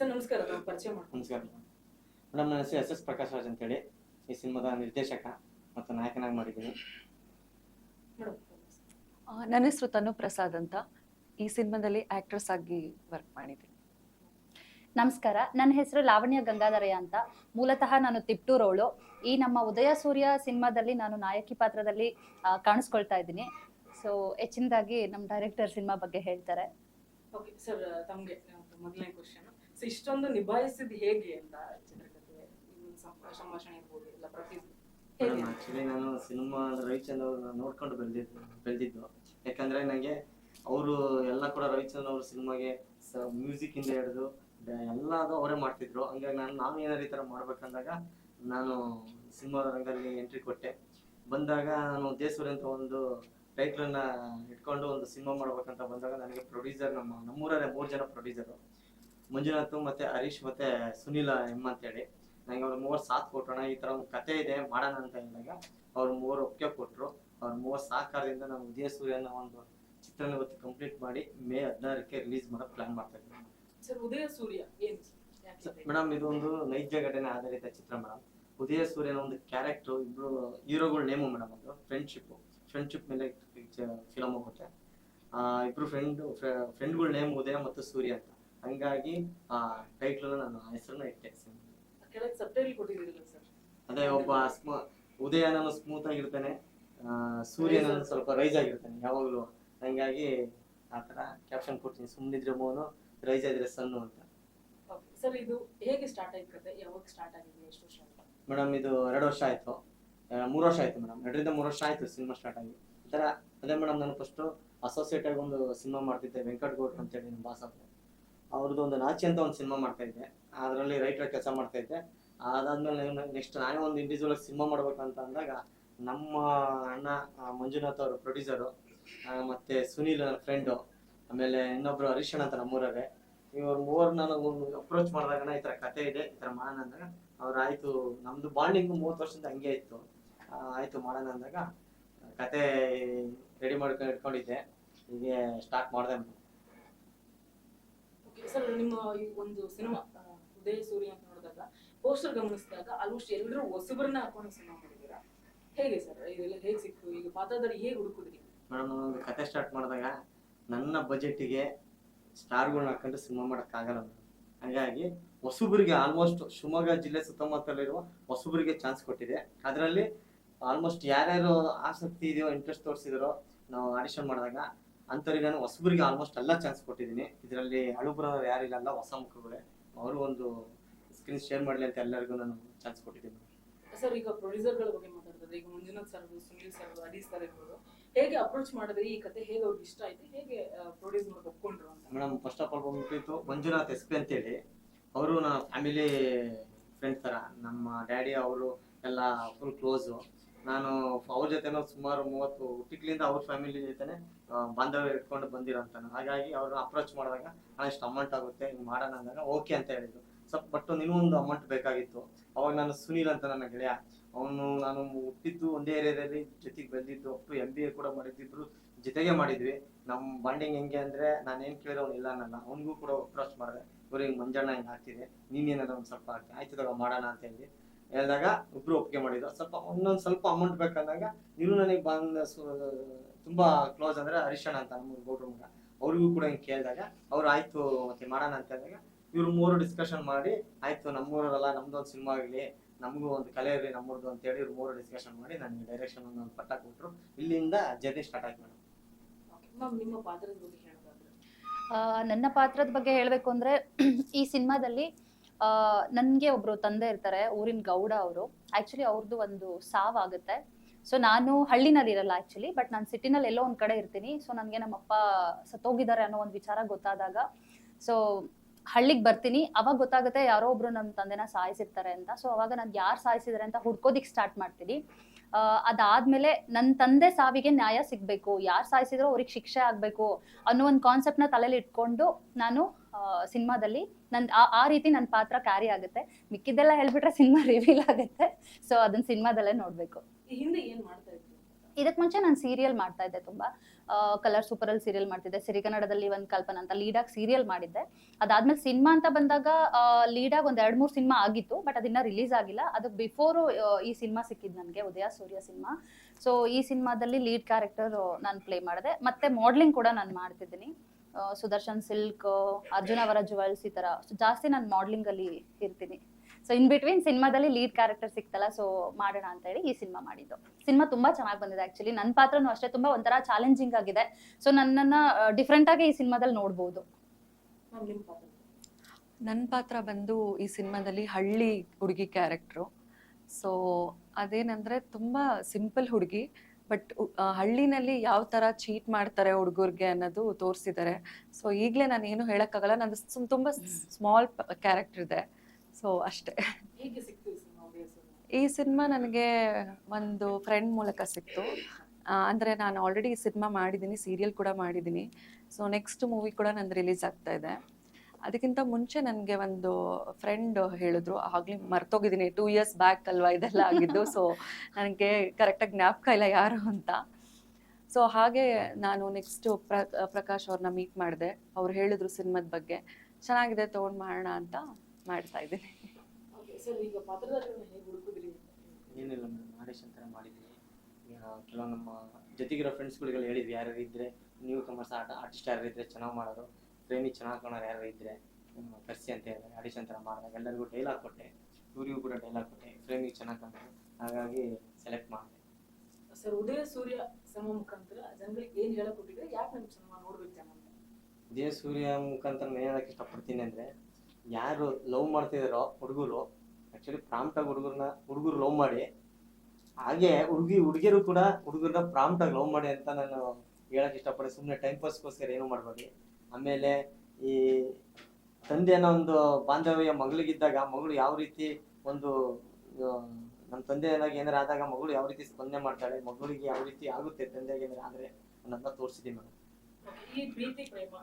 Sir ನಮಸ್ಕಾರ ನಾವು ಪರಿಚಯ ಮಾಡ್ಕೊಂಡು ನಮಸ್ಕಾರ. ಮೇಡಮ್ ನನ್ನ ಹೆಸರು ಎಸ್ ಎಸ್ ಪ್ರಕಾಶ್ ರಾಜ್ ಅಂತೇಳಿ. ಈ ಸಿನಿಮಾದ ನಿರ್ದೇಶಕ ಮತ್ತು ನಾಯಕನಾಗಿ ಮಾಡಿದ್ದೀನಿ. ಆ, ನನ್ನ ಹೆಸರು ತನು ಪ್ರಸಾದ್ ಅಂತ. ಈ ಸಿನಿಮಾದಲ್ಲಿ ಆಕ್ಟ್ರೆಸ್ ಆಗಿ ವರ್ಕ್ ಮಾಡಿದ್ದೀನಿ. ನಮಸ್ಕಾರ. ನನ್ನ ಹೆಸರು ಲಾವಣ್ಯ ಗಂಗಾಧರಯ್ಯ ಅಂತ. ಮೂಲತಃ ನಾನು ತಿಪ್ಟೂರವಳು ಈ ನಮ್ಮ ಉದಯ ಸೂರ್ಯ ಸಿನಿಮಾದಲ್ಲಿ ನಾನು ನಾಯಕಿ ಪಾತ್ರದಲ್ಲಿ ಆ, ಕಾಣಿಸ್ಕೊಳ್ತಾ ಇದ್ದೀನಿ. ಸೊ ಹೆಚ್ಚಿನದಾಗಿ ನಮ್ಮ ಡೈರೆಕ್ಟರ್ ಸಿನಿಮಾ ಬಗ್ಗೆ ಹೇಳ್ತಾರೆ. ಓಕೆ ಸರ್ ತಮಗೆ ಮೊದಲನೇ ಕ್ವಶನ್ ಸೊ ಇಷ್ಟೊಂದು ನಿಭಾಯಿಸಿದ್ ಹೇಗೆ ಅಂತ ಚಿತ್ರಕಥೆ ಸಂಭಾಷಣೆ ಇರ್ಬೋದು ಇಲ್ಲ ಪ್ರತಿ ಆಕ್ಚುಲಿ ನಾನು ಸಿನಿಮಾ ರವಿಚಂದ್ರ ಅವ್ರನ್ನ ನೋಡ್ಕೊಂಡು ಬೆಳೆದಿದ್ದು ಬೆಳೆದಿದ್ದು. ಯಾಕಂದ್ರೆ ನನಗೆ ಅವರು ಎಲ್ಲ ಕೂಡ ರವಿಚಂದ್ರ ಅವ್ರ ಸಿನಿಮಾಗೆ ಮ್ಯೂಸಿಕ್ ಇಂದ ಹಿಡಿದು ಎಲ್ಲ ಅದು ಅವರೇ ಮಾಡ್ತಿದ್ರು. ಹಂಗಾಗಿ ನಾನು ನಾನು ಏನಾದ್ರು ಈ ಥರ ಮಾಡ್ಬೇಕಂದಾಗ ನಾನು ಸಿನಿಮಾ ರಂಗದಲ್ಲಿ ಎಂಟ್ರಿ ಕೊಟ್ಟೆ. ಬಂದಾಗ ನಾನು ದೇಸೂರಿ ಅಂತ ಒಂದು ಟೈಟ್ಲನ್ನ ಇಟ್ಕೊಂಡು ಒಂದು ಸಿನಿಮಾ ಮಾಡ್ಬೇಕಂತ ಬಂದಾಗ ನನಗೆ ಪ್ರೊಡ್ಯೂಸರ್ ನಮ್ಮ ನಮ್ಮೂರಲ್ಲೇ ಮೂರು ಜನ ಪ್ರೊಡ್ಯೂಸರು ಮಂಜುನಾಥ್ ಮತ್ತೆ ಹರೀಶ್ ಮತ್ತೆ ಸುನಿಲ ಎಂ ಅಂತೇಳಿ. ನಂಗೆ ಅವ್ರ ಮೂವರು ಸಾಥ್ ಕೊಟ್ಟೋಣ ಈ ತರ ಒಂದು ಕತೆ ಇದೆ ಮಾಡೋಣ ಅಂತ ಹೇಳಿದಾಗ ಅವ್ರ ಮೂವರು ಒಪ್ಪಿಗೆ ಕೊಟ್ಟರು ಅವ್ರ ಮೂವರ್ ಸಹಕಾರದಿಂದ ನಮ್ಮ ಉದಯ ಸೂರ್ಯನ ಒಂದು ಚಿತ್ರನ ಇವತ್ತು ಕಂಪ್ಲೀಟ್ ಮಾಡಿ ಮೇ ಹದಿನಾರಕ್ಕೆ ರಿಲೀಸ್ ಮಾಡೋ ಪ್ಲಾನ್ ಮಾಡ್ತಾ ಇದ್ದೀವಿ ಸರ್ ಉದಯ ಸೂರ್ಯ? ಮೇಡಮ್ ಇದೊಂದು ಒಂದು ನೈಜ ಘಟನೆ ಆಧಾರಿತ ಚಿತ್ರ ಮೇಡಮ್ ಉದಯ ಸೂರ್ಯನ ಒಂದು ಕ್ಯಾರೆಕ್ಟರ್ ಇಬ್ರು ಹೀರೋಗಳ ನೇಮು ಮೇಡಮ್ ಅದು ಫ್ರೆಂಡ್ಶಿಪ್ ಫ್ರೆಂಡ್ಶಿಪ್ ಮೇಲೆ ಫಿಲಮ್ ಹೋಗುತ್ತೆ. ಇಬ್ರು ಫ್ರೆಂಡ್ ಫ್ರೆಂಡ್ಗಳ ನೇಮ್ ಉದಯ ಮತ್ತು ಸೂರ್ಯ ಅಂತ. ಹಂಗಾಗಿ ಆ ಟೈಟ್ಲ್ ನಾನು ಆ ಹೆಸರನ್ನ ಇಟ್ಟೆ ಕೆಳಗೆ ಸಬ್ಟೈಲ್ ಕೊಟ್ಟಿದ್ದೀರಲ್ಲ ಸರ್ ಅದೇ ಒಬ್ಬ ಸ್ಮ ಉದಯ ನಾನು ಸ್ಮೂತ್ ಆಗಿರ್ತಾನೆ ಆ, ಸೂರ್ಯ ನಾನು ಸ್ವಲ್ಪ ರೈಸ್ ಆಗಿರ್ತಾನೆ ಯಾವಾಗಲೂ. ಹಂಗಾಗಿ ಆ ಥರ ಕ್ಯಾಪ್ಷನ್ ಕೊಡ್ತೀನಿ ಸುಮ್ಮನಿದ್ರೆ ಮೋನು ರೈಸ್ ಆದ್ರೆ ಸನ್ನು ಅಂತ. ಸರ್ ಇದು ಹೇಗೆ ಸ್ಟಾರ್ಟ್ ಆಯ್ತು ಕತೆ ಯಾವಾಗ ಸ್ಟಾರ್ಟ್ ಆಗಿದೆ? ಎಷ್ಟು ವರ್ಷ ಮೇಡಮ್ ಇದು ಎರಡು ವರ್ಷ ಆಯ್ತು. ಮೂರು ವರ್ಷ ಆಯ್ತು ಮೇಡಮ್ ಎರಡರಿಂದ ಮೂರು ವರ್ಷ ಆಯ್ತು ಸಿನಿಮಾ ಸ್ಟಾರ್ಟ್ ಆಗಿ. ಈ ಥರ ಅದೇ ಮೇಡಮ್ ನಾನು ಫಸ್ಟು ಅಸೋಸಿಯೇಟ್ ಆಗಿ ಒಂದು ಸಿನಿಮಾ ಮಾಡ್ತಿದ್ದೆ ವೆಂಕಟ್ ಗೌಡ್ರು ಅಂತೇಳಿ ನಮ್ಮ ಬಾಸ್ ಅವರು ಅವ್ರದ್ದು ಒಂದು ನಾಚಿ ಅಂತ ಒಂದು ಸಿನಿಮಾ ಮಾಡ್ತಾ ಇದ್ದೆ. ಅದರಲ್ಲಿ ರೈಟರ್ ಕೆಲಸ ಮಾಡ್ತಾ ಇದ್ದೆ. ಅದಾದ್ಮೇಲೆ ನೆಕ್ಸ್ಟ್ ನಾನೇ ಒಂದು ಇಂಡಿವಿಜುವಲ್ ಸಿನಿಮಾ ಅಂತ ಅಂದಾಗ, ನಮ್ಮ ಅಣ್ಣ ಮಂಜುನಾಥ್ ಅವರು ಪ್ರೊಡ್ಯೂಸರು ಮತ್ತೆ ಸುನೀಲ್ ನನ್ನ ಫ್ರೆಂಡು ಆಮೇಲೆ ಇನ್ನೊಬ್ರು ಹರೀಶಣ್ಣ ಅಂತ ನಮ್ಮೂರವೇ ಇವ್ರ ಮೂವರು ನಾನು ಅಪ್ರೋಚ್ ಮಾಡಿದಾಗ ಈ ಥರ ಕತೆ ಇದೆ, ಈ ಥರ ಮಾಡೋಣ ಅಂದಾಗ, ಅವ್ರು ಆಯಿತು, ನಮ್ದು ಬಾಂಡಿಂಗ್ ಮೂವತ್ತು ವರ್ಷದಿಂದ ಹಂಗೆ ಇತ್ತು. ಆಯಿತು ಮಾಡೋಣ ಅಂದಾಗ, ಕತೆ ರೆಡಿ ಮಾಡ್ಕೊಂಡು ಇಟ್ಕೊಂಡಿದ್ದೆ. ಹೀಗೆ ಸ್ಟಾರ್ಟ್ ಮಾಡಿದೆ ಸರ್ ನಿಮ್ಮ ಈ ಒಂದು ಸಿನಿಮಾ ಉದಯ ಸೂರ್ಯ ಅಂತ ನೋಡಿದಾಗ ಪೋಸ್ಟರ್ ಗಮನಿಸಿದಾಗ ಆಲ್ಮೋಸ್ಟ್ ಎಲ್ಲರೂ ಹೊಸಬರನ್ನ ಹಾಕೊಂಡು ಸಿನಿಮಾ ಮಾಡಿದ್ದೀರಾ? ಹೇಗೆ ಸರ್? ಇದೆಲ್ಲ ಹೇಗೆ ಸಿಕ್ತು? ಈಗ ಪಾತ್ರಧಾರಿ ಹೇಗೆ ಹುಡುಕಿದ್ರಿ? ಮೇಡಮ್ ಒಂದು ಕತೆ ಸ್ಟಾರ್ಟ್ ಮಾಡಿದಾಗ ನನ್ನ ಬಜೆಟಿಗೆ ಸ್ಟಾರ್ಗಳನ್ನ ಹಾಕೊಂಡು ಸಿನಿಮಾ ಮಾಡೋಕ್ಕಾಗಲ್ಲ ಹಾಗಾಗಿ ಹೊಸಬರಿಗೆ ಆಲ್ಮೋಸ್ಟ್ ಶಿವಮೊಗ್ಗ ಜಿಲ್ಲೆ ಸುತ್ತಮುತ್ತಲಿರುವ ಹೊಸಬರಿಗೆ ಚಾನ್ಸ್ ಕೊಟ್ಟಿದೆ. ಅದರಲ್ಲಿ ಆಲ್ಮೋಸ್ಟ್ ಯಾರ್ಯಾರು ಆಸಕ್ತಿ ಇದೆಯೋ ಇಂಟ್ರೆಸ್ಟ್ ತೋರಿಸಿದ್ರು, ನಾವು ಆಡಿಷನ್ ಮಾಡಿದಾಗ ಅಂಥವ್ರಿಗೆ ನಾನು ಹೊಸಬರಿಗೆ ಆಲ್ಮೋಸ್ಟ್ ಎಲ್ಲ ಚಾನ್ಸ್ ಕೊಟ್ಟಿದ್ದೀನಿ. ಇದರಲ್ಲಿ ಅಳುಬುರವ್ರು ಯಾರಿಲ್ಲ ಹೊಸ ಮುಖಗಳೇ. ಅವರು ಒಂದು ಸ್ಕ್ರೀನ್ ಶೇರ್ ಮಾಡಲಿ ಅಂತ ಎಲ್ಲರಿಗೂ ನಾನು ಚಾನ್ಸ್ ಕೊಟ್ಟಿದ್ದೀನಿ. ಸರ್ ಈಗ ಪ್ರೊಡ್ಯೂಸರ್ಗಳ ಬಗ್ಗೆ ಮಾತಾಡ್ತಾರೆ ಈಗ Manjunath sir Sunil sir Harish sir ಇರ್ಬೋದು ಹೇಗೆ ಅಪ್ರೋಚ್ ಮಾಡಿದ್ರಿ? ಈ ಕತೆ ಹೇಗೆ ಅವ್ರಿಗೆ ಇಷ್ಟ ಆಯ್ತು? ಹೇಗೆ ಪ್ರೊಡ್ಯೂಸ್ ಮಾಡೋಕೆ ಒಪ್ಕೊಂಡ್ರು ಅಂತ? ಮೇಡಮ್ ಫಸ್ಟ್ ಆಫ್ ಆಲ್ ಬಂದ್ಬಿಟ್ಟಿತ್ತು ಮಂಜುನಾಥ್ ಎಸ್ ಪಿ ಅಂತೇಳಿ ಅವರು ನನ್ನ ಫ್ಯಾಮಿಲಿ ಫ್ರೆಂಡ್ ಥರ ನಮ್ಮ ಡ್ಯಾಡಿ ಅವರು ಎಲ್ಲ ಫುಲ್ ಕ್ಲೋಸು ನಾನು ಅವ್ರ ಜೊತೆನೂ ಸುಮಾರು ಮೂವತ್ತು ಹುಟ್ಟಿಕ್ಲಿಂದ ಅವ್ರ ಫ್ಯಾಮಿಲಿ ಜೊತೆನೆ ಬಾಂಧವ್ಯ ಇಟ್ಕೊಂಡು ಬಂದಿರೋಂತಾನು. ಹಾಗಾಗಿ ಅವ್ರನ್ನ ಅಪ್ರೋಚ್ ಮಾಡಿದಾಗ ನಾನು ಇಷ್ಟು ಅಮೌಂಟ್ ಆಗುತ್ತೆ, ಹಿಂಗೆ ಮಾಡೋಣ ಅಂದಾಗ ಓಕೆ ಅಂತ ಹೇಳಿದ್ರು. ಸ್ವಲ್ಪ ಬಟ್ ಒಂದು ಅಮೌಂಟ್ ಬೇಕಾಗಿತ್ತು. ಅವಾಗ ನಾನು ಸುನೀಲ್ ಅಂತ ನನ್ನ ಗೆಳೆಯ. ಅವನು, ನಾನು ಹುಟ್ಟಿದ್ದು ಒಂದೇ ಏರಿಯಾದಲ್ಲಿ ಜೊತೆಗೆ ಬಂದಿದ್ದು ಅಷ್ಟು ಎಂ ಬಿ ಎ ಕೂಡ ಮಾಡಿದ್ದಿಬ್ರು ಜೊತೆಗೆ ಮಾಡಿದ್ವಿ. ನಮ್ಮ ಬಾಂಡಿಂಗ್ ಹೆಂಗೆ ಅಂದ್ರೆ, ನಾನು ಏನು ಅವ್ನು ಇಲ್ಲ ನನ್ನ ಅವನಿಗೂ ಕೂಡ ಅಪ್ರೋಚ್ ಮಾಡಿದೆ. ಇವ್ರು ಮಂಜಣ್ಣ ಹಿಂಗೆ ಆಗ್ತಿದೆ ನೀನೇನಾದ್ರು ಒಂದು ಸ್ವಲ್ಪ ಆಯ್ತು ತಗೋ ಮಾಡೋಣ ಅಂತ ಹೇಳಿ. ಹೇಳಿದಾಗ ಒಬ್ರು ಒಪ್ಪಿಗೆ ಮಾಡಿದ್ರು. ಸ್ವಲ್ಪ ಒಂದೊಂದು ಸ್ವಲ್ಪ ಅಮೌಂಟ್ ಬೇಕಂದಾಗ ನೀನು ನನಗೆ ಬಂದ ಸು- ತುಂಬಾ ಕ್ಲೋಸ್ ಅಂದ್ರೆ ಹರಿಶಣ ಅಂತ ನಮ್ಮ ಗೌಡ್ರ ಮಗ. ಅವ್ರಿಗೂ ಕೂಡ ಹಿಂಗೆ ಕೇಳಿದಾಗ ಅವ್ರು ಆಯ್ತು ಮತ್ತೆ ಮಾಡೋಣ ಅಂತ ಹೇಳಿದಾಗ ಇವ್ರು ಮೂರು ಡಿಸ್ಕಷನ್ ಮಾಡಿ ಆಯ್ತು ನಮ್ಮೂರಲ್ಲ ನಮ್ದು ಒಂದು ಸಿನಿಮಾ ಆಗಲಿ ನಮಗೂ ಒಂದು ಕಲೆ ಇರಲಿ ನಮ್ಮೂರ್ದು ಅಂತ ಹೇಳಿ ಇವ್ರು ಮೂರು ಡಿಸ್ಕಷನ್ ಮಾಡಿ ನನಗೆ ಡೈರೆಕ್ಷನ್ ಒಂದು ಪಟ್ಟ ಕೊಟ್ಟರು ಇಲ್ಲಿಂದ ಜರ್ನಿ ಸ್ಟಾರ್ಟ್ ಆಯ್ತು ಮೇಡಮ್ ನಿಮ್ಮ ಪಾತ್ರದ ಬಗ್ಗೆ ನನ್ನ ಪಾತ್ರದ ಬಗ್ಗೆ ಹೇಳಬೇಕು ಅಂದ್ರೆ ಈ ಸಿನಿಮಾದಲ್ಲಿ ನನಗೆ ಒಬ್ರು ತಂದೆ ಇರ್ತಾರೆ, ಊರಿನ ಗೌಡ ಅವರು. ಆಕ್ಚುಲಿ ಅವ್ರದ್ದು ಒಂದು ಸಾವಾಗುತ್ತೆ ಸೊ ನಾನು ಹಳ್ಳಿನಲ್ಲಿ ಇರಲ್ಲ ಆಕ್ಚುಲಿ ಬಟ್ ನಾನು ಸಿಟಿನಲ್ಲಿ ಎಲ್ಲೋ ಒಂದ್ ಕಡೆ ಇರ್ತೀನಿ. ಸೊ ನನ್ಗೆ ನಮ್ಮಪ್ಪ ಸತ್ತೋಗಿದ್ದಾರೆ ಅನ್ನೋ ಒಂದು ವಿಚಾರ ಗೊತ್ತಾದಾಗ ಸೊ ಹಳ್ಳಿಗೆ ಬರ್ತೀನಿ. ಅವಾಗ ಗೊತ್ತಾಗುತ್ತೆ ಯಾರೋ ಒಬ್ರು ನಮ್ಮ ತಂದೆನ ಸಾಯಿಸಿರ್ತಾರೆ ಅಂತ. ಸೊ ಅವಾಗ ನಾನು ಯಾರು ಸಾಯಿಸಿದ್ದಾರೆ ಅಂತ ಹುಡ್ಕೋದಿಕ್ ಸ್ಟಾರ್ಟ್ ಮಾಡ್ತೀನಿ. ಅದಾದ್ಮೇಲೆ ನನ್ನ ತಂದೆ ಸಾವಿಗೆ ನ್ಯಾಯ ಸಿಗ್ಬೇಕು. ಯಾರು ಸಾಯಿಸಿದ್ರು ಅವ್ರಿಗೆ ಶಿಕ್ಷೆ ಆಗ್ಬೇಕು ಅನ್ನೋ ಒಂದು ನ ತಲೆಯಲ್ಲಿ ಇಟ್ಕೊಂಡು ನಾನು ಸಿನಿಮಾದಲ್ಲಿ ನನ್ ಆ- ರೀತಿ ನನ್ನ ಪಾತ್ರ ಕ್ಯಾರಿ ಆಗುತ್ತೆ. ಮಿಕ್ಕಿದ್ದೆಲ್ಲ ಹೇಳ್ಬಿಟ್ರೆ ಸಿನಿಮಾ ರಿವೀಲ್ ಆಗುತ್ತೆ. ಸೊ ಅದನ್ನ ಸಿನಿಮಾದಲ್ಲೇ ನೋಡ್ಬೇಕು. ಇದಕ್ ಮುಂಚೆ ನಾನು ಸೀರಿಯಲ್ ಮಾಡ್ತಾ ಇದ್ದೆ ತುಂಬಾ. ಕಲರ್ ಸೂಪರ್ ಅಲ್ಲಿ ಸೀರಿಯಲ್ ಮಾಡ್ತಿದ್ದೆ. ಸಿರಿಗನ್ನಡದಲ್ಲಿ ಒಂದು ಕಲ್ಪನಾ ಅಂತ ಲೀಡಾಗಿ ಸೀರಿಯಲ್ ಮಾಡಿದ್ದೆ. ಅದಾದ್ಮೇಲೆ ಸಿನಿಮಾ ಅಂತ ಬಂದಾಗ ಲೀಡಾಗಿ ಒಂದ್ ಎರಡ್ ಮೂರು ಸಿನಿಮಾ ಆಗಿತ್ತು ಬಟ್ ಅದನ್ನ ರಿಲೀಸ್ ಆಗಿಲ್ಲ. ಅದು ಬಿಫೋರ್ ಈ ಸಿನಿಮಾ ಸಿಕ್ಕಿದ್ ನನಗೆ, ಉದಯ ಸೂರ್ಯ ಸಿನಿಮಾ. ಸೊ ಈ ಸಿನಿಮಾದಲ್ಲಿ ಲೀಡ್ ಕ್ಯಾರೆಕ್ಟರ್ ನಾನು ಪ್ಲೇ ಮಾಡಿದೆ. ಮತ್ತೆ ಮಾಡ್ಲಿಂಗ್ ಕೂಡ ನಾನು ಮಾಡ್ತಿದ್ದೀನಿ. ಸುದರ್ಶನ್ ಸಿಲ್ಕ್ ಅರ್ಜುನ್ ಅವರ ಜುವೆಲ್ಸ್ ಈ ತರ. ಜಾಸ್ತಿ ನಾನು ಮಾಡ್ಲಿಂಗ್ ಅಲ್ಲಿ ಇರ್ತೀನಿ. ಸೊ ಇನ್ ಬಿಟ್ವೀನ್ ಸಿನಿಮಾದಲ್ಲಿ ಲೀಡ್ ಕ್ಯಾರೆಕ್ಟರ್ ಸಿಕ್ತಲ್ಲ ಸೊ ಮಾಡೋಣ ಅಂತ ಹೇಳಿ ಈ ಸಿನಿಮಾ ಮಾಡಿದ್ದು. ಸಿನಿಮಾ ತುಂಬಾ ಚೆನ್ನಾಗಿ ಬಂದಿದೆ ಆಕ್ಚುಲಿ ನನ್ನ ಪಾತ್ರನೂ ಅಷ್ಟೇ ತುಂಬಾ ಒಂಥರ ಚಾಲೆಂಜಿಂಗ್ ಆಗಿದೆ. ಸೊ ನನ್ನನ್ನ ಡಿಫ್ರೆಂಟ್ ಆಗಿ ಈ ಸಿನಿಮಾದಲ್ಲಿ ನೋಡ್ಬೋದು. ನನ್ನ ಪಾತ್ರ? ಬಂದು ಈ ಸಿನಿಮಾದಲ್ಲಿ ಹಳ್ಳಿ ಹುಡುಗಿ ಕ್ಯಾರೆಕ್ಟ್ರು ಸೊ ಅದೇನಂದ್ರೆ ತುಂಬಾ ಸಿಂಪಲ್ ಹುಡುಗಿ ಬಟ್ ಹಳ್ಳಿನಲ್ಲಿ ಯಾವ ತರ ಚೀಟ್ ಮಾಡ್ತಾರೆ ಹುಡುಗರಿಗೆ ಅನ್ನೋದು ತೋರಿಸಿದ್ದಾರೆ ಸೊ ಈಗಲೇ ನಾನು ಏನು ಹೇಳೋಕ್ಕಾಗಲ್ಲ. ನಂದು ಸುಮ್ ತುಂಬ ಸ್ಮಾಲ್ ಕ್ಯಾರೆಕ್ಟರ್ ಇದೆ. ಸೊ ಅಷ್ಟೇ. ಈ ಸಿನಿಮಾ ಈ ನನಗೆ ಒಂದು ಫ್ರೆಂಡ್ ಮೂಲಕ ಸಿಕ್ತು. ಅಂದರೆ ನಾನು ಆಲ್ರೆಡಿ ಸಿನಿಮಾ ಮಾಡಿದ್ದೀನಿ ಸೀರಿಯಲ್ ಕೂಡ ಮಾಡಿದ್ದೀನಿ. ಸೊ ನೆಕ್ಸ್ಟ್ ಮೂವಿ ಕೂಡ ನಂದು ರಿಲೀಸ್ ಆಗ್ತಾ ಇದೆ. ಅದಕ್ಕಿಂತ ಮುಂಚೆ ನನಗೆ ಒಂದು ಫ್ರೆಂಡ್ ಹೇಳಿದ್ರು ಆಗಲಿ ಮರ್ತೋಗಿದ್ದೀನಿ. ಟೂ ಇಯರ್ಸ್ ಬ್ಯಾಕ್ ಅಲ್ವಾ ಇದೆಲ್ಲ ಆಗಿದ್ದು? ಸೊ ನನಗೆ ಕರೆಕ್ಟಾಗಿ ಜ್ಞಾಪಕ ಇಲ್ಲ ಯಾರು ಅಂತ. ಸೊ ಹಾಗೆ ನಾನು ನೆಕ್ಸ್ಟ್ ಪ್ರ ಪ್ರಕಾಶ್ ಅವ್ರನ್ನ ಮೀಟ್ ಮಾಡಿದೆ. ಅವ್ರು ಹೇಳಿದ್ರು ಸಿನಿಮಾದ ಬಗ್ಗೆ. ಚೆನ್ನಾಗಿದೆ ತೊಗೊಂಡು ಮಾಡೋಣ ಅಂತ. ಮಾಡ್ತಾ ಇದ್ದೀನಿ. ಏನಿಲ್ಲ ಮೇಡಮ್ ಆಡಿಷನ್ ಥರ ಮಾಡಿದ್ವಿ ಈಗ ಕೆಲವು ನಮ್ಮ ಜೊತೆಗಿರೋ ಫ್ರೆಂಡ್ಸ್ಗಳಿಗೆಲ್ಲ ಹೇಳಿದ್ವಿ ಯಾರು ಇದ್ದರೆ ನ್ಯೂ ಕಮರ್ಸ್ ಆಟ ಆರ್ಟಿಸ್ಟ್ ಯಾರು ಇದ್ದರೆ ಚೆನ್ನಾಗಿ ಮಾಡೋರು ಪ್ರೇಮಿ ಚೆನ್ನಾಗಿ ಕಾಣೋರು ಯಾರು ಇದ್ದರೆ ಕರ್ಸಿ ಅಂತ ಹೇಳಿದ್ರೆ ಆಡಿಷನ್ ಥರ ಮಾಡಿದಾಗ ಎಲ್ಲರಿಗೂ ಡೈಲಾಗ್ ಕೊಟ್ಟೆ. ಇವರಿಗೂ ಕೂಡ ಡೈಲಾಗ್ ಕೊಟ್ಟೆ ಫ್ರೇಮಿಗೆ ಚೆನ್ನಾಗಿ ಕಾಣ್ತಾರೆ ಹಾಗಾಗಿ ಸೆಲೆಕ್ಟ್ ಮಾಡಿದೆ. ಸರ್ ಉದಯ ಸೂರ್ಯ ಸಿನಿಮಾ ಮುಖಾಂತರ ಜನಗಳಿಗೆ ಏನು ಹೇಳಕ್ ಕೊಟ್ಟಿದ್ರೆ ಯಾಕೆ ನಮ್ಮ ಸಿನಿಮಾ ನೋಡ್ಬೇಕು ಜನ ಅಂತ? ಇದೇ ಸೂರ್ಯ ಮುಖಾಂತರ ನಾನು ಹೇಳಕ್ಕೆ ಇಷ್ಟಪಡ್ತೀನಿ ಅಂದರೆ ಯಾರು ಲವ್ ಮಾಡ್ತಿದಾರೋ ಹುಡುಗರು ಆ್ಯಕ್ಚುಲಿ ಪ್ರಾಂಪ್ಟಾಗಿ ಹುಡುಗರನ್ನ ಹುಡುಗರು ಲವ್ ಮಾಡಿ. ಹಾಗೆ ಹುಡುಗಿ ಹುಡುಗಿಯರು ಕೂಡ ಹುಡುಗರನ್ನ ಪ್ರಾಂಪ್ಟಾಗಿ ಲವ್ ಮಾಡಿ ಅಂತ ನಾನು ಹೇಳಕ್ ಇಷ್ಟಪಡ್ತೀನಿ. ಸುಮ್ಮನೆ ಟೈಮ್ ಪಾಸ್ಗೋಸ್ಕರ ಏನು ಮಾಡಬೇಡಿ. ಆಮೇಲೆ ಈ ತಂದೆ ಅನ್ನೋ ಒಂದು ಬಾಂಧವ್ಯ ಮಗಳಿಗಿದ್ದಾಗ, ಮಗಳು ಯಾವ ರೀತಿ ಒಂದು ನಮ್ಮ ತಂದೆ ಏನಾಗ ಏನಾರ ಆದಾಗ ಮಗಳು ಯಾವ ರೀತಿ ಸ್ಪಂದನೆ ಮಾಡ್ತಾಳೆ, ಮಗಳಿಗೆ ಯಾವ ರೀತಿ ಆಗುತ್ತೆ, ತಂದೆಗೆ ಏನಾರ ಆದರೆ ಅನ್ನೋದನ್ನ ತೋರಿಸಿದ್ದೀನಿ ಮೇಡಮ್ ಈ ಪ್ರೀತಿ ಪ್ರೇಮ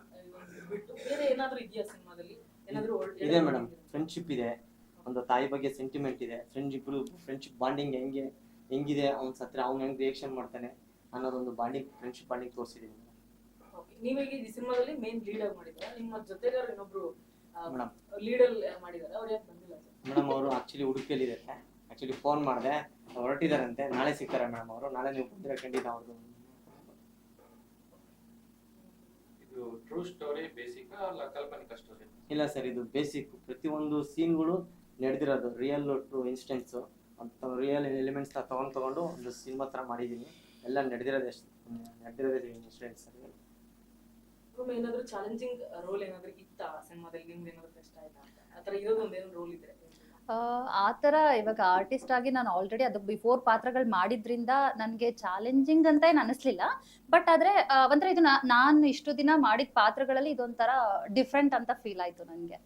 ಬಿಟ್ಟು ಬೇರೆ ಏನಾದರೂ ಇದೆಯಾ ಸಿನಿಮಾದಲ್ಲಿ? ಇದೆ ಮೇಡಮ್ ಫ್ರೆಂಡ್ಶಿಪ್ ಇದೆ. ಒಂದು ತಾಯಿ ಬಗ್ಗೆ ಸೆಂಟಿಮೆಂಟ್ ಇದೆ. ಫ್ರೆಂಡ್ ಇಬ್ರು ಫ್ರೆಂಡ್ಶಿಪ್ ಬಾಂಡಿಂಗ್ ಹೆಂಗೆ ಹೆಂಗಿದೆ ಅವ್ನ ಸತ್ರ ಅವ್ನ ಹೆಂಗ್ ರಿಯಾಕ್ಷನ್ ಮಾಡ್ತಾನೆ ಅನ್ನೋದೊಂದು ಬಾಂಡಿಂಗ್ ಫ್ರೆಂಡ್ಶಿಪ್ ಬಾಂಡಿಂಗ್ ತೋರಿಸಿದೀನಿ. ನೀವೀಗ ಈ ಸಿನಿಮಾದಲ್ಲಿ ಮೇನ್ ಲೀಡ್ ಆಗಿ ಮಾಡಿದ್ರ ನಿಮ್ಮ ಜೊತೆಗಾರ ಇನ್ನೊಬ್ರು ಮೇಡಮ್ ಲೀಡ್ ಅಲ್ಲಿ ಮಾಡಿದಾರೆ ಅವ್ರು ಯಾಕೆ ಬಂದಿಲ್ಲ ಸರ್? ಮೇಡಮ್ ಅವರು ಆಕ್ಚುಲಿ ಉಡುಪಿಯಲ್ಲಿದ್ದಾರೆ ಆಕ್ಚುಲಿ ಫೋನ್ ಮಾಡಿದೆ. ಹೊರಟಿದಾರಂತೆ. ನಾಳೆ ಸಿಗ್ತಾರೆ ಮೇಡಮ್ ಅವರು. ನಾಳೆ ನೀವು ಬಂದಿರೋ ಖಂಡಿತ ಅವ್ರದ್ದು ಇದು ಟ್ರೂ ಸ್ಟೋರಿ ಬೇಸಿಕ್ ಅಲ್ಲ ಕಾಲ್ಪನಿಕ ಸ್ಟೋರಿ ಇಲ್ಲ ಸರ್, ಇದು ಬೇಸಿಕ್ ಪ್ರತಿಯೊಂದು ಸೀನ್ಗಳು ನಡೆದಿರೋದು ರಿಯಲ್ ಟು ಇನ್ಸ್ಟೆನ್ಸ್ ಅಂತ ರಿಯಲ್ ಎಲಿಮೆಂಟ್ಸ್ ತಗೊಂಡು ತಗೊಂಡು ಒಂದು ಸಿನಿಮಾ ಥರ ಮಾಡಿದ್ದೀನಿ ಎಲ್ಲ ನಡೆದಿರೋದು ಎಷ್ಟು ನಡೆದಿರೋದೇ ಇನ್ಸ್ಟೆನ್ಸ್ ಸರ್ ಏನಾದರೂ ಚಾಲೆಂಜಿಂಗ್ ರೋಲ್ ಏನಾದರೂ ಇತ್ತ? ಸಿನಿಮಾದಲ್ಲಿ ನಿಮ್ಗೆ ಏನಾದರೂ ಕಷ್ಟ ಆಯ್ತಾ? ಆ ಆತರ ಇರೋದು ಒಂದ್ ಏನೋ ರೋಲ್ ಇದ್ರೆ ಆ ಥರ ಇವಾಗ ಆರ್ಟಿಸ್ಟ್ ಆಗಿ ನಾನು ಆಲ್ರೆಡಿ ಅದು ಬಿಫೋರ್ ಪಾತ್ರಗಳು ಮಾಡಿದ್ರಿಂದ ನನಗೆ ಚಾಲೆಂಜಿಂಗ್ ಅಂತ ಏನು ಅನಿಸ್ಲಿಲ್ಲ. ಬಟ್ ಆದರೆ ಒಂಥರ ಇದು ನಾನು ಇಷ್ಟು ದಿನ ಮಾಡಿದ ಪಾತ್ರಗಳಲ್ಲಿ ಇದೊಂಥರ ಡಿಫ್ರೆಂಟ್ ಅಂತ ಫೀಲ್ ಆಯಿತು ನನಗೆ.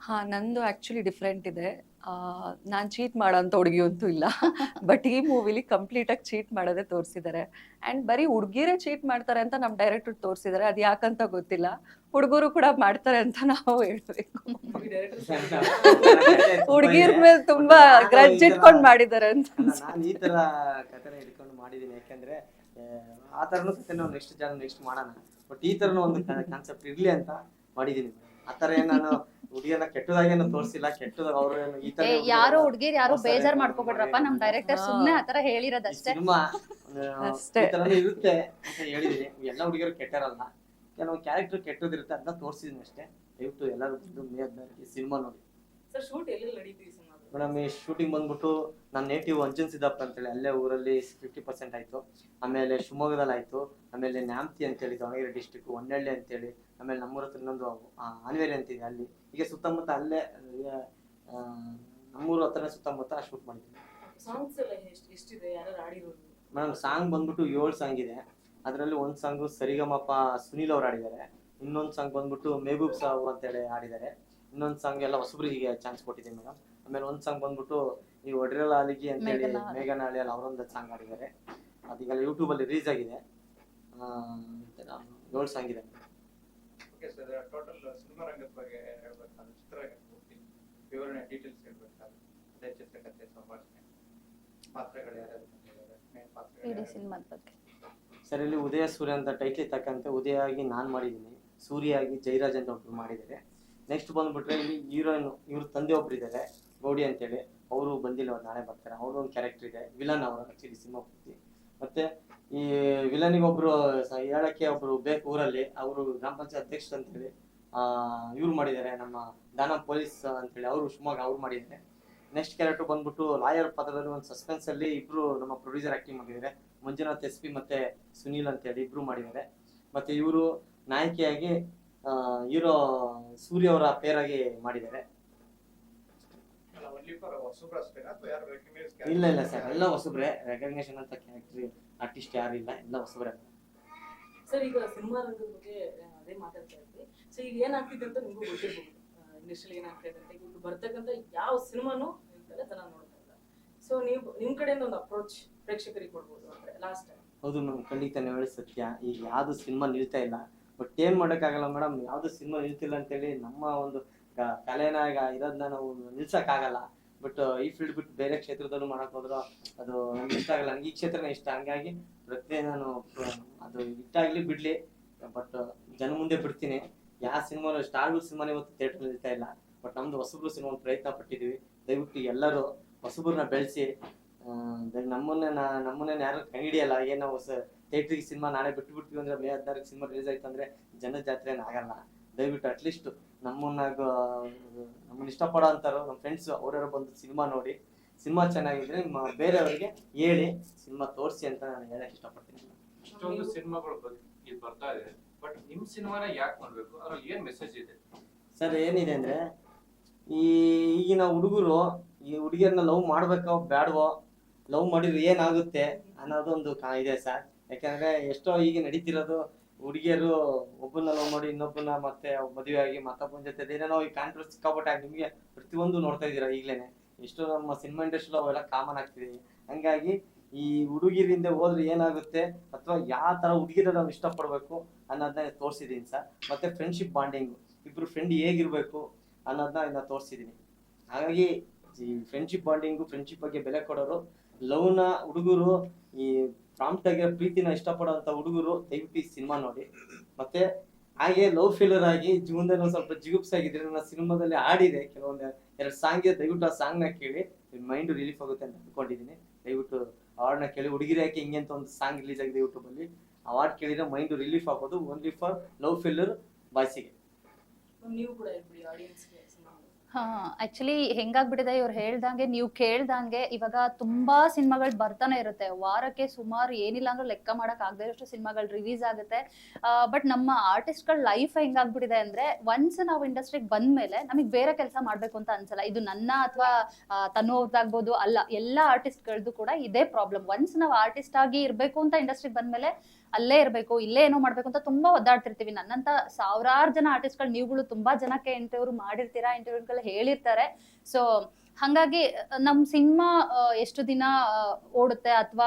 ಹಾ ನಂದು ಆಕ್ಚುಲಿ ಡಿಫ್ರೆಂಟ್ ಇದೆ. ನಾನು ಚೀಟ್ ಮಾಡೋಂಥ ಹುಡುಗಿ ಅಂತೂ ಇಲ್ಲ. ಬಟ್ ಈ ಮೂವಿಲಿ ಕಂಪ್ಲೀಟಾಗಿ ಚೀಟ್ ಮಾಡೋದೇ ತೋರಿಸಿದ್ದಾರೆ ಆ್ಯಂಡ್ ಬರೀ ಹುಡುಗಿರೇ ಚೀಟ್ ಮಾಡ್ತಾರೆ ಅಂತ ನಮ್ಮ ಡೈರೆಕ್ಟರ್ ತೋರಿಸಿದ್ದಾರೆ ಅದು ಯಾಕಂತ ಗೊತ್ತಿಲ್ಲ. ಹುಡುಗರು ಕೂಡ ಮಾಡ್ತಾರೆ ಅಂತ ನಾವು ಹೇಳ್ಬೇಕು. ಹುಡುಗಿರ ಮೇಲೆ ತುಂಬಾ ಗ್ರಜ್ ಇಟ್ಕೊಂಡು ಮಾಡಿದ್ದಾರೆ ಅಂತ ಈ ತರ ಕಥೆನ ಇಟ್ಕೊಂಡು ಮಾಡಿದ್ದೀನಿ ಯಾಕಂದ್ರೆ ಆ, ಥರನೂ ತರನು ಕಥೆ ನಾವು ನೆಕ್ಸ್ಟ್ ಜನ ನೆಕ್ಸ್ಟ್ ಮಾಡೋಣ. ಬಟ್ ಈ ತರನು ಒಂದು ಕಾನ್ಸೆಪ್ಟ್ ಇರಲಿ ಅಂತ ಮಾಡಿದ್ದೀನಿ ಆ ತರ ಏನ್ ನಾನು ಹುಡುಗಿಯನ್ನ ಕೆಟ್ಟದಾಗೇನು ತೋರಿಸಿಲ್ಲ ಕೆಟ್ಟದ ಅವ್ರು ಏನು ಈ ತರ ಯಾರು ಯಾರೋ ಹುಡುಗಿರು ಯಾರು ಬೇಜಾರ್ ಮಾಡ್ಕೊಬೇಡ್ರಪ್ಪ ನಮ್ಮ ಡೈರೆಕ್ಟರ್ ಸುಮ್ನೆ ಆತರ ಹೇಳಿರೋದಷ್ಟೇ ಸಿನಿಮಾ ಅಷ್ಟೇ. ಇರುತ್ತೆ ಅಂತ ಹೇಳಿದೀನಿ. ಎಲ್ಲ ಹುಡುಗಿಯರು ಕೆಟ್ಟರಲ್ಲ. ಕೆಲವು ಕ್ಯಾರೆಕ್ಟರ್ ಕೆಟ್ಟದಿರುತ್ತೆ ಅದನ್ನ ತೋರಿಸಿದೀನಿ ಅಷ್ಟೇ. ದಯವಿಟ್ಟು ಎಲ್ಲರೂ ಸಿನಿಮಾ ನೋಡಿ. ಸರ್ ಶೂಟ್ ಎಲ್ಲಿ ನಡೀತೀವಿ ಮೇಡಮ್ ಈ ಶೂಟಿಂಗ್ ಬಂದ್ಬಿಟ್ಟು ನನ್ನ ನೇಟಿವ್ ಅಂಜನ್ ಸಿದ್ದಪ್ಪ ಅಂತೇಳಿ ಅಲ್ಲೇ ಊರಲ್ಲಿ ಫಿಫ್ಟಿ ಪರ್ಸೆಂಟ್ ಆಯಿತು. ಆಮೇಲೆ ಶಿವಮೊಗ್ಗದಲ್ಲಿ ಆಯಿತು. ಆಮೇಲೆ ನ್ಯಾಮ್ತಿ ಅಂತೇಳಿ ದಾವಣಗೆರೆ ಡಿಸ್ಟಿಕ್ ಹೊನ್ನಳ್ಳಿ ಅಂತೇಳಿ. ಆಮೇಲೆ ನಮ್ಮೂರ ಹತ್ರ ಇನ್ನೊಂದು ಆನ್ವೇರಿ ಅಂತಿದೆ ಅಲ್ಲಿ. ಈಗ ಸುತ್ತಮುತ್ತ ಅಲ್ಲೇ ನಮ್ಮೂರ ನಮ್ಮೂರು ಹತ್ರನೇ ಸುತ್ತಮುತ್ತ ಶೂಟ್ ಮಾಡಿದ್ವಿ ಆಡಿರೋದು ಮೇಡಮ್ ಸಾಂಗ್ ಬಂದ್ಬಿಟ್ಟು ಏಳು ಸಾಂಗ್ ಇದೆ. ಅದರಲ್ಲಿ ಒಂದು ಸಾಂಗು ಸರಿಗಮಪ ಸುನೀಲ್ ಅವ್ರು ಆಡಿದ್ದಾರೆ ಇನ್ನೊಂದು ಸಾಂಗ್ ಬಂದ್ಬಿಟ್ಟು ಮೆಹಬೂಬ್ ಸಾಹು ಅಂತೇಳಿ ಆಡಿದ್ದಾರೆ ಇನ್ನೊಂದು ಸಾಂಗ್ ಎಲ್ಲ ಹೊಸಬ್ರಿಗೆ ಚಾನ್ಸ್ ಕೊಟ್ಟಿದ್ದೀನಿ ಮೇಡಮ್ ಆಮೇಲೆ ಒಂದು ಸಾಂಗ್ ಬಂದ್ಬಿಟ್ಟು ಈ ಒಡ್ರೆಲ ಅಂತ ಅಂತೇಳಿ ಮೇಘನ ಅಲಿ. ಅಲ್ಲಿ ಅಲಿಯಲ್ಲಿ ಅವರೊಂದು ಸಾಂಗ್ ಆಡಿದ್ದಾರೆ ಅದೀಗೆಲ್ಲ ಯೂಟ್ಯೂಬಲ್ಲಿ ರಿಲೀಸ್ ಆಗಿದೆ. ಏಳು ಸಾಂಗ್ ಇದೆ. ಓಕೆ ಸರ್ ಸರ್ ಇಲ್ಲಿ ಉದಯ ಸೂರ್ಯ ಅಂತ ಟೈಟ್ಲಿ ತಕ್ಕಂತೆ ಉದಯ ಆಗಿ ನಾನು ಮಾಡಿದ್ದೀನಿ. ಸೂರ್ಯ ಆಗಿ ಜೈರಾಜ್ ಅಂತ ಒಬ್ರು ಮಾಡಿದ್ದಾರೆ. ನೆಕ್ಸ್ಟ್ ಬಂದ್ಬಿಟ್ರೆ ಇಲ್ಲಿ ಹೀರೋಯಿನ್ ಇವ್ರ ತಂದೆ ಒಬ್ರು ಇದ್ದಾರೆ, ಗೌಡಿ ಅಂತೇಳಿ. ಅವರು ಬಂದಿಲ್ಲ ಅವ್ರು ನಾಳೆ ಬರ್ತಾರೆ ಅವ್ರ ಒಂದು ಕ್ಯಾರೆಕ್ಟರ್ ಇದೆ ವಿಲನ್ ಅವರು ಆಕ್ಚುಲಿ ಸಿನಿಮಾ ಪೂರ್ತಿ ಮತ್ತೆ ಈ ವಿಲನಿಗೆ ಒಬ್ರು ಸ- ಹೇಳಕ್ಕೆ ಒಬ್ರು ಬೇಕು ಊರಲ್ಲಿ, ಅವರು ಗ್ರಾಮ ಪಂಚಾಯತ್ ಅಧ್ಯಕ್ಷರು ಅಂತೇಳಿ ಇವ್ರು ಮಾಡಿದ್ದಾರೆ. ನಮ್ಮ ದಾನ ಪೊಲೀಸ್ ಅಂತೇಳಿ ಅವರು ಶಿವಮೊಗ್ಗ ಅವ್ರು ಮಾಡಿದ್ದಾರೆ. ನೆಕ್ಸ್ಟ್ ಕ್ಯಾರೆಕ್ಟರ್ ಬಂದ್ಬಿಟ್ಟು ಲಾಯರ್ ಪದದಲ್ಲಿ ಒಂದು ಸಸ್ಪೆನ್ಸ್ ಅಲ್ಲಿ ಇಬ್ರು ನಮ್ಮ ಪ್ರೊಡ್ಯೂಸರ್ ಆಕ್ಟಿಂಗ್ ಮಾಡಿದ್ದಾರೆ. ಮಂಜುನಾಥ್ ಎಸ್ ಪಿ ಮತ್ತೆ ಸುನೀಲ್ ಅಂತೇಳಿ ಇಬ್ರು ಮಾಡಿದ್ದಾರೆ. ಮತ್ತೆ ಇವರು ನಾಯಕಿಯಾಗಿ ಹೀರೋ ಸೂರ್ಯ ಅವರ ಪೇರಾಗಿ ಮಾಡಿದ್ದಾರೆ. ಇಲ್ಲ ಇಲ್ಲ ಸರ್ ಎಲ್ಲ ಹೊಸಬ್ರೆ. ರೆಕಗ್ನೇಷನ್ ಅಂತ ಕ್ಯಾರೆಕ್ಟರ್ ಆರ್ಟಿಸ್ಟ್ ಯಾರು ಇಲ್ಲ ಎಲ್ಲ ಹೊಸಬ್ರೆ. ಸರ್ ಈಗ ಸಿನಿಮಾ ರಂಗದ ಬಗ್ಗೆ ಅದೇ ಮಾತಾಡ್ತಾ ಇದ್ವಿ. ಸೊ ಈಗ ಏನಾಗ್ತಿದೆ ಅಂತ ನಿಮಗೂ ಗೊತ್ತಿರ್ಬೋದು. ಇಂಡಸ್ಟ್ರಿಯಲ್ಲಿ ಏನಾಗ್ತಾ ಇದೆ ಅಂತ. ಈಗ ಬರ್ತಕ್ಕಂಥ ಯಾವ ಸಿನಿಮಾನು ನಿಂತೆಲ್ಲ ಜನ ನೋಡ್ತಾ ಇಲ್ಲ ಸೊ ನೀವು ನಿಮ್ಮ ಕಡೆಯಿಂದ ಒಂದು ಅಪ್ರೋಚ್ ಪ್ರೇಕ್ಷಕರಿಗೆ ಕೊಡ್ಬೋದು ಅಂದ್ರೆ ಲಾಸ್ಟ್ ಟೈಮ್ ಹೌದು ನಾವು ಖಂಡಿತ ನೀವು ಹೇಳಿ ಸತ್ಯ. ಈಗ ಯಾವುದು ಸಿನಿಮಾ ನಿಲ್ತಾ ಇಲ್ಲ ಬಟ್ ಏನ್ ಮಾಡೋಕ್ಕಾಗಲ್ಲ ಮೇಡಮ್ ಯಾವುದು ಸಿನಿಮಾ ನಿಲ್ತಿಲ್ಲ ಅಂತೇಳಿ ನಮ್ಮ ಒಂದು ಕಲೆನಾಗ ಇರೋದನ್ನ ನಾವು ನಿಲ್ಸಕ್ಕಾಗಲ್ಲ. ಬಟ್ ಈ ಫೀಲ್ಡ್ ಬಿಟ್ಟು ಬೇರೆ ಕ್ಷೇತ್ರದಲ್ಲೂ ಮಾಡಕ್ ಹೋದ್ರು ಅದು ನಮ್ಗೆ ಇಷ್ಟ ಆಗಲ್ಲ. ನನಗೆ ಈ ಕ್ಷೇತ್ರನೇ ಇಷ್ಟ. ಹಂಗಾಗಿ ಪ್ರತಿ ನಾನು ಅದು ಇಟ್ಟಾಗ್ಲಿ ಬಿಡ್ಲಿ. ಬಟ್ ಜನ ಮುಂದೆ ಬಿಡ್ತೀನಿ. ಯಾವ ಸಿನಿಮಾ ಸ್ಟಾರ್ಗಳು ಸಿನಿಮಾ ಇವತ್ತು ಥಿಯೇಟರ್ ನಿಲ್ತಾ ಇಲ್ಲ. ಬಟ್ ನಮ್ದು ಹೊಸಬ್ರು ಸಿನಿಮಾ ಪ್ರಯತ್ನ ಪಟ್ಟಿದೀವಿ. ದಯವಿಟ್ಟು ಎಲ್ಲರೂ ಹೊಸಬ್ರನ್ನ ಬೆಳೆಸಿ ನಮ್ಮನ್ನ ನಮ್ಮನ್ನ ಯಾರು ಕೈ ಹಿಡಿಯಲ್ಲ. ಏನೋ ಹೊಸ ಥಿಯೇಟ್ರಿಗೆ ಸಿನಿಮಾ ನಾಳೆ ಬಿಟ್ಟು ಬಿಡ್ತೀವಿ ಅಂದ್ರೆ ಮೇ ಹದಿನಾರಕ್ಕೆ ಸಿನಿಮಾ ರಿಲೀಸ್ ಆಯ್ತು ಅಂದ್ರೆ ಜನ ಜಾತ್ರೆ ಆಗಲ್ಲ ದಯವಿಟ್ಟು ಅಟ್ಲೀಸ್ಟ್ ನಮ್ಮನ್ನ ನಮ್ಮನ್ನ ಇಷ್ಟಪಡೋ ಅಂತಾರೋ ನಮ್ಮ ಫ್ರೆಂಡ್ಸ್ ಅವರ ಬಂದು ಸಿನಿಮಾ ನೋಡಿ ಸಿನಿಮಾ ಚೆನ್ನಾಗಿದ್ರೆ ನಿಮ್ಮ ಬೇರೆಯವರಿಗೆ ಹೇಳಿ ಸಿನಿಮಾ ತೋರಿಸಿ ಅಂತ ನಾನು ಹೇಳಕ್ ಇಷ್ಟಪಡ್ತೀನಿ. ಇಷ್ಟೊಂದು ಸಿನಿಮಾಗಳು ಇದು ಬರ್ತಾ ಇದೆ ಬಟ್ ನಿಮ್ ಸಿನಿಮಾನ ಯಾಕೆ ಮಾಡ್ಬೇಕು? ಅದ್ರಲ್ಲಿ ಏನ್ ಮೆಸೇಜ್ ಇದೆ? ಸರ್ ಏನಿದೆ ಅಂದ್ರೆ ಈ ಈಗಿನ ಹುಡುಗರು ಈ ಹುಡುಗಿಯರನ್ನ ಲವ್ ಮಾಡ್ಬೇಕೋ ಬೇಡವೋ ಲವ್ ಮಾಡಿದ್ರೆ ಏನಾಗುತ್ತೆ ಅನ್ನೋದೊಂದು ಇದೆ ಸರ್. ಯಾಕಂದ್ರೆ ಎಷ್ಟೋ ಈಗ ನಡೀತಿರೋದು. ಹುಡುಗಿಯರು ಒಬ್ಬನ ಲವ್ ಮಾಡಿ ಇನ್ನೊಬ್ಬನ ಮತ್ತೆ ಮದುವೆ ಆಗಿ ಮತ್ತೊಬ್ಬನ ಜೊತೆ ಏನೇನೋ ಈ ಕಾಂಟ್ರವರ್ಸಿ ಸಿಕ್ಕಾಪಟ್ಟೆ ನಿಮಗೆ ಪ್ರತಿಯೊಂದು ನೋಡ್ತಾ ಇದ್ದೀರಾ ಈಗ್ಲೇನೆ. ಎಷ್ಟೋ ನಮ್ಮ ಸಿನಿಮಾ ಇಂಡಸ್ಟ್ರಿ ಅವೆಲ್ಲ ಕಾಮನ್ ಆಗ್ತಿದೆ. ಹಂಗಾಗಿ ಈ ಹುಡುಗಿರಿಂದ ಹೋದ್ರೆ ಏನಾಗುತ್ತೆ? ಅಥವಾ ಯಾವ ತರ ಹುಡುಗಿರ ನಾವು ಇಷ್ಟಪಡ್ಬೇಕು ಅನ್ನೋದನ್ನ ತೋರಿಸಿದೀನಿ ಸರ್. ಮತ್ತೆ ಫ್ರೆಂಡ್ಶಿಪ್ ಬಾಂಡಿಂಗ್ ಇಬ್ರು ಫ್ರೆಂಡ್ ಹೇಗಿರ್ಬೇಕು ಅನ್ನೋದನ್ನ ಇನ್ನ ತೋರಿಸಿದೀನಿ. ಹಾಗಾಗಿ ಈ ಫ್ರೆಂಡ್ಶಿಪ್ ಬಾಂಡಿಂಗು ಫ್ರೆಂಡ್ಶಿಪ್ ಬಗ್ಗೆ ಬೆಲೆ ಕೊಡೋರು ಲವ್ನ ಹುಡುಗರು ಈ ಪ್ರಾಂಪ್ಟ್ ಟೈಗರ್ ಪ್ರೀತಿನ ಇಷ್ಟಪಡೋಂಥ ಹುಡುಗರು ದಯವಿಟ್ಟು ಈ ಸಿನಿಮಾ ನೋಡಿ. ಮತ್ತೆ ಹಾಗೆ ಲವ್ ಫೇಲರ್ ಆಗಿ ಜೀವನದಲ್ಲಿ ಒಂದ್ ಸ್ವಲ್ಪ ಜಿಗುಪ್ಸಾಗಿದ್ರೆ ನನ್ನ ಸಿನಿಮಾದಲ್ಲಿ ಆಡಿದೆ ಕೆಲವೊಂದು ಎರಡು ಸಾಂಗ್ ಇದೆ ದಯವಿಟ್ಟು ಆ ಸಾಂಗ್ನ ಕೇಳಿ. ಮೈಂಡ್ ರಿಲೀಫ್ ಆಗುತ್ತೆ ಅಂತ ಅನ್ಕೊಂಡಿದ್ದೀನಿ ದಯವಿಟ್ಟು ಅವಾರ್ಡ್ನ ಕೇಳಿ. ಹುಡುಗಿರಿ ಯಾಕೆ ಹಿಂಗೆ ಅಂತ ಒಂದು ಸಾಂಗ್ ರಿಲೀಸ್ ಆಗಿದೆ ಯೂಟ್ಯೂಬಲ್ಲಿ ಅವಾರ್ಡ್ ಕೇಳಿದ್ರೆ ಮೈಂಡ್ ರಿಲೀಫ್ ಆಗೋದು ಓನ್ಲಿ ಫಾರ್ ಲವ್ ಫೇಲರ್ ಬಾಯ್ಸಿಗೆ. ನೀವು ಕೂಡ ಹಾ ಆಕ್ಚುಲಿ ಹೆಂಗಾಗ್ಬಿಟ್ಟಿದೆ ಇವ್ರು ಹೇಳ್ದಂಗೆ, ನೀವು ಕೇಳ್ದಂಗೆ ಇವಾಗ ತುಂಬಾ ಸಿನಿಮಾಗಳು ಬರ್ತಾನೆ ಇರುತ್ತೆ. ವಾರಕ್ಕೆ ಸುಮಾರು ಏನಿಲ್ಲ ಅಂದ್ರೆ ಲೆಕ್ಕ ಮಾಡಕ್ ಆಗದೆ ಇರೋಷ್ಟು ಸಿನಿಮಾಗಳು ರಿಲೀಸ್ ಆಗುತ್ತೆ. ಬಟ್ ನಮ್ಮ ಆರ್ಟಿಸ್ಟ್ಗಳ ಲೈಫ್ ಹೆಂಗಾಗ್ಬಿಟ್ಟಿದೆ ಅಂದ್ರೆ ಒನ್ಸ್ ನಾವು ಇಂಡಸ್ಟ್ರಿಗೆ ಬಂದ್ಮೇಲೆ ನಮಗೆ ಬೇರೆ ಕೆಲಸ ಮಾಡ್ಬೇಕು ಅಂತ ಅನ್ಸಲ್ಲ. ಇದು ನನ್ನ ಅಥವಾ ತನ್ನೋದಾಗ್ಬೋದು ಅಲ್ಲ, ಎಲ್ಲ ಆರ್ಟಿಸ್ಟ್ಗಳದ್ದು ಕೂಡ ಇದೇ ಪ್ರಾಬ್ಲಮ್ ಒನ್ಸ್ ನಾವು ಆರ್ಟಿಸ್ಟ್ ಆಗಿ ಇರ್ಬೇಕು ಅಂತ ಇಂಡಸ್ಟ್ರಿಗೆ ಬಂದ್ಮೇಲೆ ಅಲ್ಲೇ ಇರ್ಬೇಕು, ಇಲ್ಲೇ ಏನೋ ಮಾಡ್ಬೇಕು ಅಂತ ತುಂಬಾ ಒದ್ದಾಡ್ತಿರ್ತೀವಿ. ನನ್ನಂತ ಸಾವಿರಾರು ಜನ ಆರ್ಟಿಸ್ಟ್ಗಳು ನೀವುಗಳು ತುಂಬಾ ಜನಕ್ಕೆ ಇಂಟರ್ವ್ಯೂ ಮಾಡಿರ್ತೀರಾ ಇಂಟರ್ವ್ಯೂಗಳು ಹೇಳಿರ್ತಾರೆ. ಸೊ ಹಂಗಾಗಿ ನಮ್ ಸಿನಿಮಾ ಎಷ್ಟು ದಿನ ಓಡುತ್ತೆ ಅಥವಾ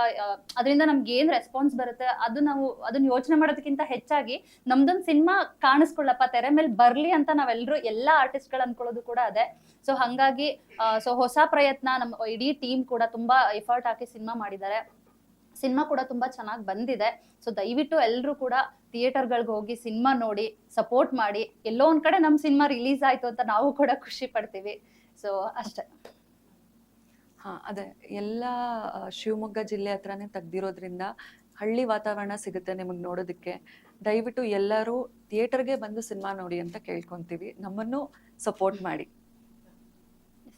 ಅದರಿಂದ ನಮ್ಗೆ ಏನ್ ರೆಸ್ಪಾನ್ಸ್ ಬರುತ್ತೆ, ಅದು ನಾವು ಅದನ್ನ ಯೋಚನೆ ಮಾಡೋದಕ್ಕಿಂತ ಹೆಚ್ಚಾಗಿ ನಮ್ದೊಂದು ಸಿನಿಮಾ ಕಾಣಿಸ್ಕೊಳ್ಳಪ್ಪ, ತೆರೆ ಮೇಲೆ ಬರ್ಲಿ ಅಂತ ನಾವೆಲ್ಲರೂ ಎಲ್ಲಾ ಆರ್ಟಿಸ್ಟ್ಗಳು ಅನ್ಕೊಳ್ಳೋದು ಕೂಡ ಅದೇ. ಸೊ ಹಂಗಾಗಿ ಸೊ ಹೊಸ ಪ್ರಯತ್ನ ನಮ್ಮ ಇಡೀ ಟೀಮ್ ಕೂಡ ತುಂಬಾ ಎಫರ್ಟ್ ಹಾಕಿ ಸಿನಿಮಾ ಮಾಡಿದ್ದಾರೆ. ಸಿನಿಮಾ ಕೂಡ ತುಂಬಾ ಚೆನ್ನಾಗಿ ಬಂದಿದೆ. ಸೊ ದಯವಿಟ್ಟು ಎಲ್ಲರೂ ಕೂಡ ಥಿಯೇಟರ್ಗಳಿಗೆ ಹೋಗಿ ಸಿನಿಮಾ ನೋಡಿ ಸಪೋರ್ಟ್ ಮಾಡಿ. ಎಲ್ಲೋ ಒಂದ್ ಕಡೆ ನಮ್ಮ ಸಿನಿಮಾ ರಿಲೀಸ್ ಆಯ್ತು ಅಂತ ನಾವು ಕೂಡ ಖುಷಿ ಪಡ್ತೀವಿ. ಸೊ ಅಷ್ಟೇ. ಹಾ ಅದೇ. ಎಲ್ಲ ಶಿವಮೊಗ್ಗ ಜಿಲ್ಲೆ ಹತ್ರನೇ ತೆಗ್ದಿರೋದ್ರಿಂದ ಹಳ್ಳಿ ವಾತಾವರಣ ಸಿಗುತ್ತೆ ನಿಮಗೆ ನೋಡೋದಕ್ಕೆ. ದಯವಿಟ್ಟು ಎಲ್ಲರೂ ಥಿಯೇಟರ್ಗೆ ಬಂದು ಸಿನಿಮಾ ನೋಡಿ ಅಂತ ಕೇಳ್ಕೊಂತೀವಿ. ನಮ್ಮನ್ನು ಸಪೋರ್ಟ್ ಮಾಡಿ.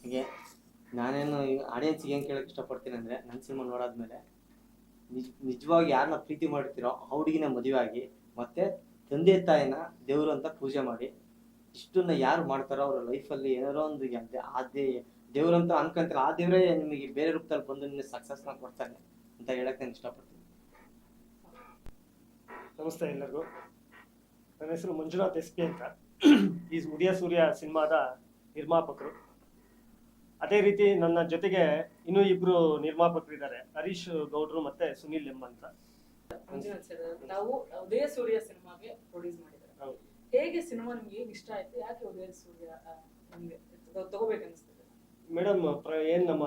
ಹೀಗೆ ನಾನೇನು ಆಡಿಯನ್ಸ್ಗೆ ಏನು ಕೇಳಕ್ಕೆ ಇಷ್ಟಪಡ್ತೀನಿ ಅಂದರೆ ನನ್ನ ಸಿನಿಮಾ ನೋಡಾದ್ಮೇಲೆ ನಿಜ, ನಿಜವಾಗಿ ಯಾರನ್ನ ಪ್ರೀತಿ ಮಾಡ್ತೀರೋ ಆ ಹುಡುಗಿನ ಮದುವೆ ಮತ್ತೆ ತಂದೆ ತಾಯಿನ ದೇವರು ಅಂತ ಪೂಜೆ ಮಾಡಿ ಇಷ್ಟನ್ನ ಯಾರು ಮಾಡ್ತಾರೋ ಅವ್ರ ಲೈಫಲ್ಲಿ ಏನಾರೋ ಒಂದು ಆ ದೇ ದೇವ್ರಂತ ಅನ್ಕೊಂತಾರೆ. ಆ ದೇವರೇ ನಿಮಗೆ ಬೇರೆ ರೂಪದಲ್ಲಿ ಬಂದು ನಿಮಗೆ ಸಕ್ಸಸ್ನ ಕೊಡ್ತಾನೆ ಅಂತ ಹೇಳಕ್ ನಾನು ಇಷ್ಟಪಡ್ತೀನಿ. ನಮಸ್ತೆ ಎಲ್ಲರಿಗೂ. ನನ್ನ ಹೆಸರು ಮಂಜುನಾಥ್ ಎಸ್ ಪಿ ಅಂತ. ಈ ಉದಯ ಸೂರ್ಯ ಸಿನಿಮಾದ ನಿರ್ಮಾಪಕರು. ಅದೇ ರೀತಿ ನನ್ನ ಜೊತೆಗೆ ಇನ್ನೂ ಇಬ್ರು ನಿರ್ಮಾಪಕರಿದ್ದಾರೆ. ಹರೀಶ್ ಗೌಡ್ರು ಮತ್ತೆ ಸುನಿಲ್ ಎಂ ಅಂತ ಮಂಜುನಾಥ್ ಸರ್ ನಾವು ಉದಯ ಸೂರ್ಯ ಸಿನಿಮಾಗೆ ಪ್ರೊಡ್ಯೂಸ್ ಮಾಡಿದ್ದಾರೆ. ಹೌದು. ಹೇಗೆ ಸಿನಿಮಾ ನಿಮ್ಗೆ ಹೇಗೆ ಇಷ್ಟ ಆಯ್ತು? ಯಾಕೆ ಉದಯ ಸೂರ್ಯ ಆ, ನಿಮ್ಗೆ ತಗೋಬೇಕನ್ನಿಸ್ತದೆ ಮೇಡಮ್ ಏನ್ ನಮ್ಮ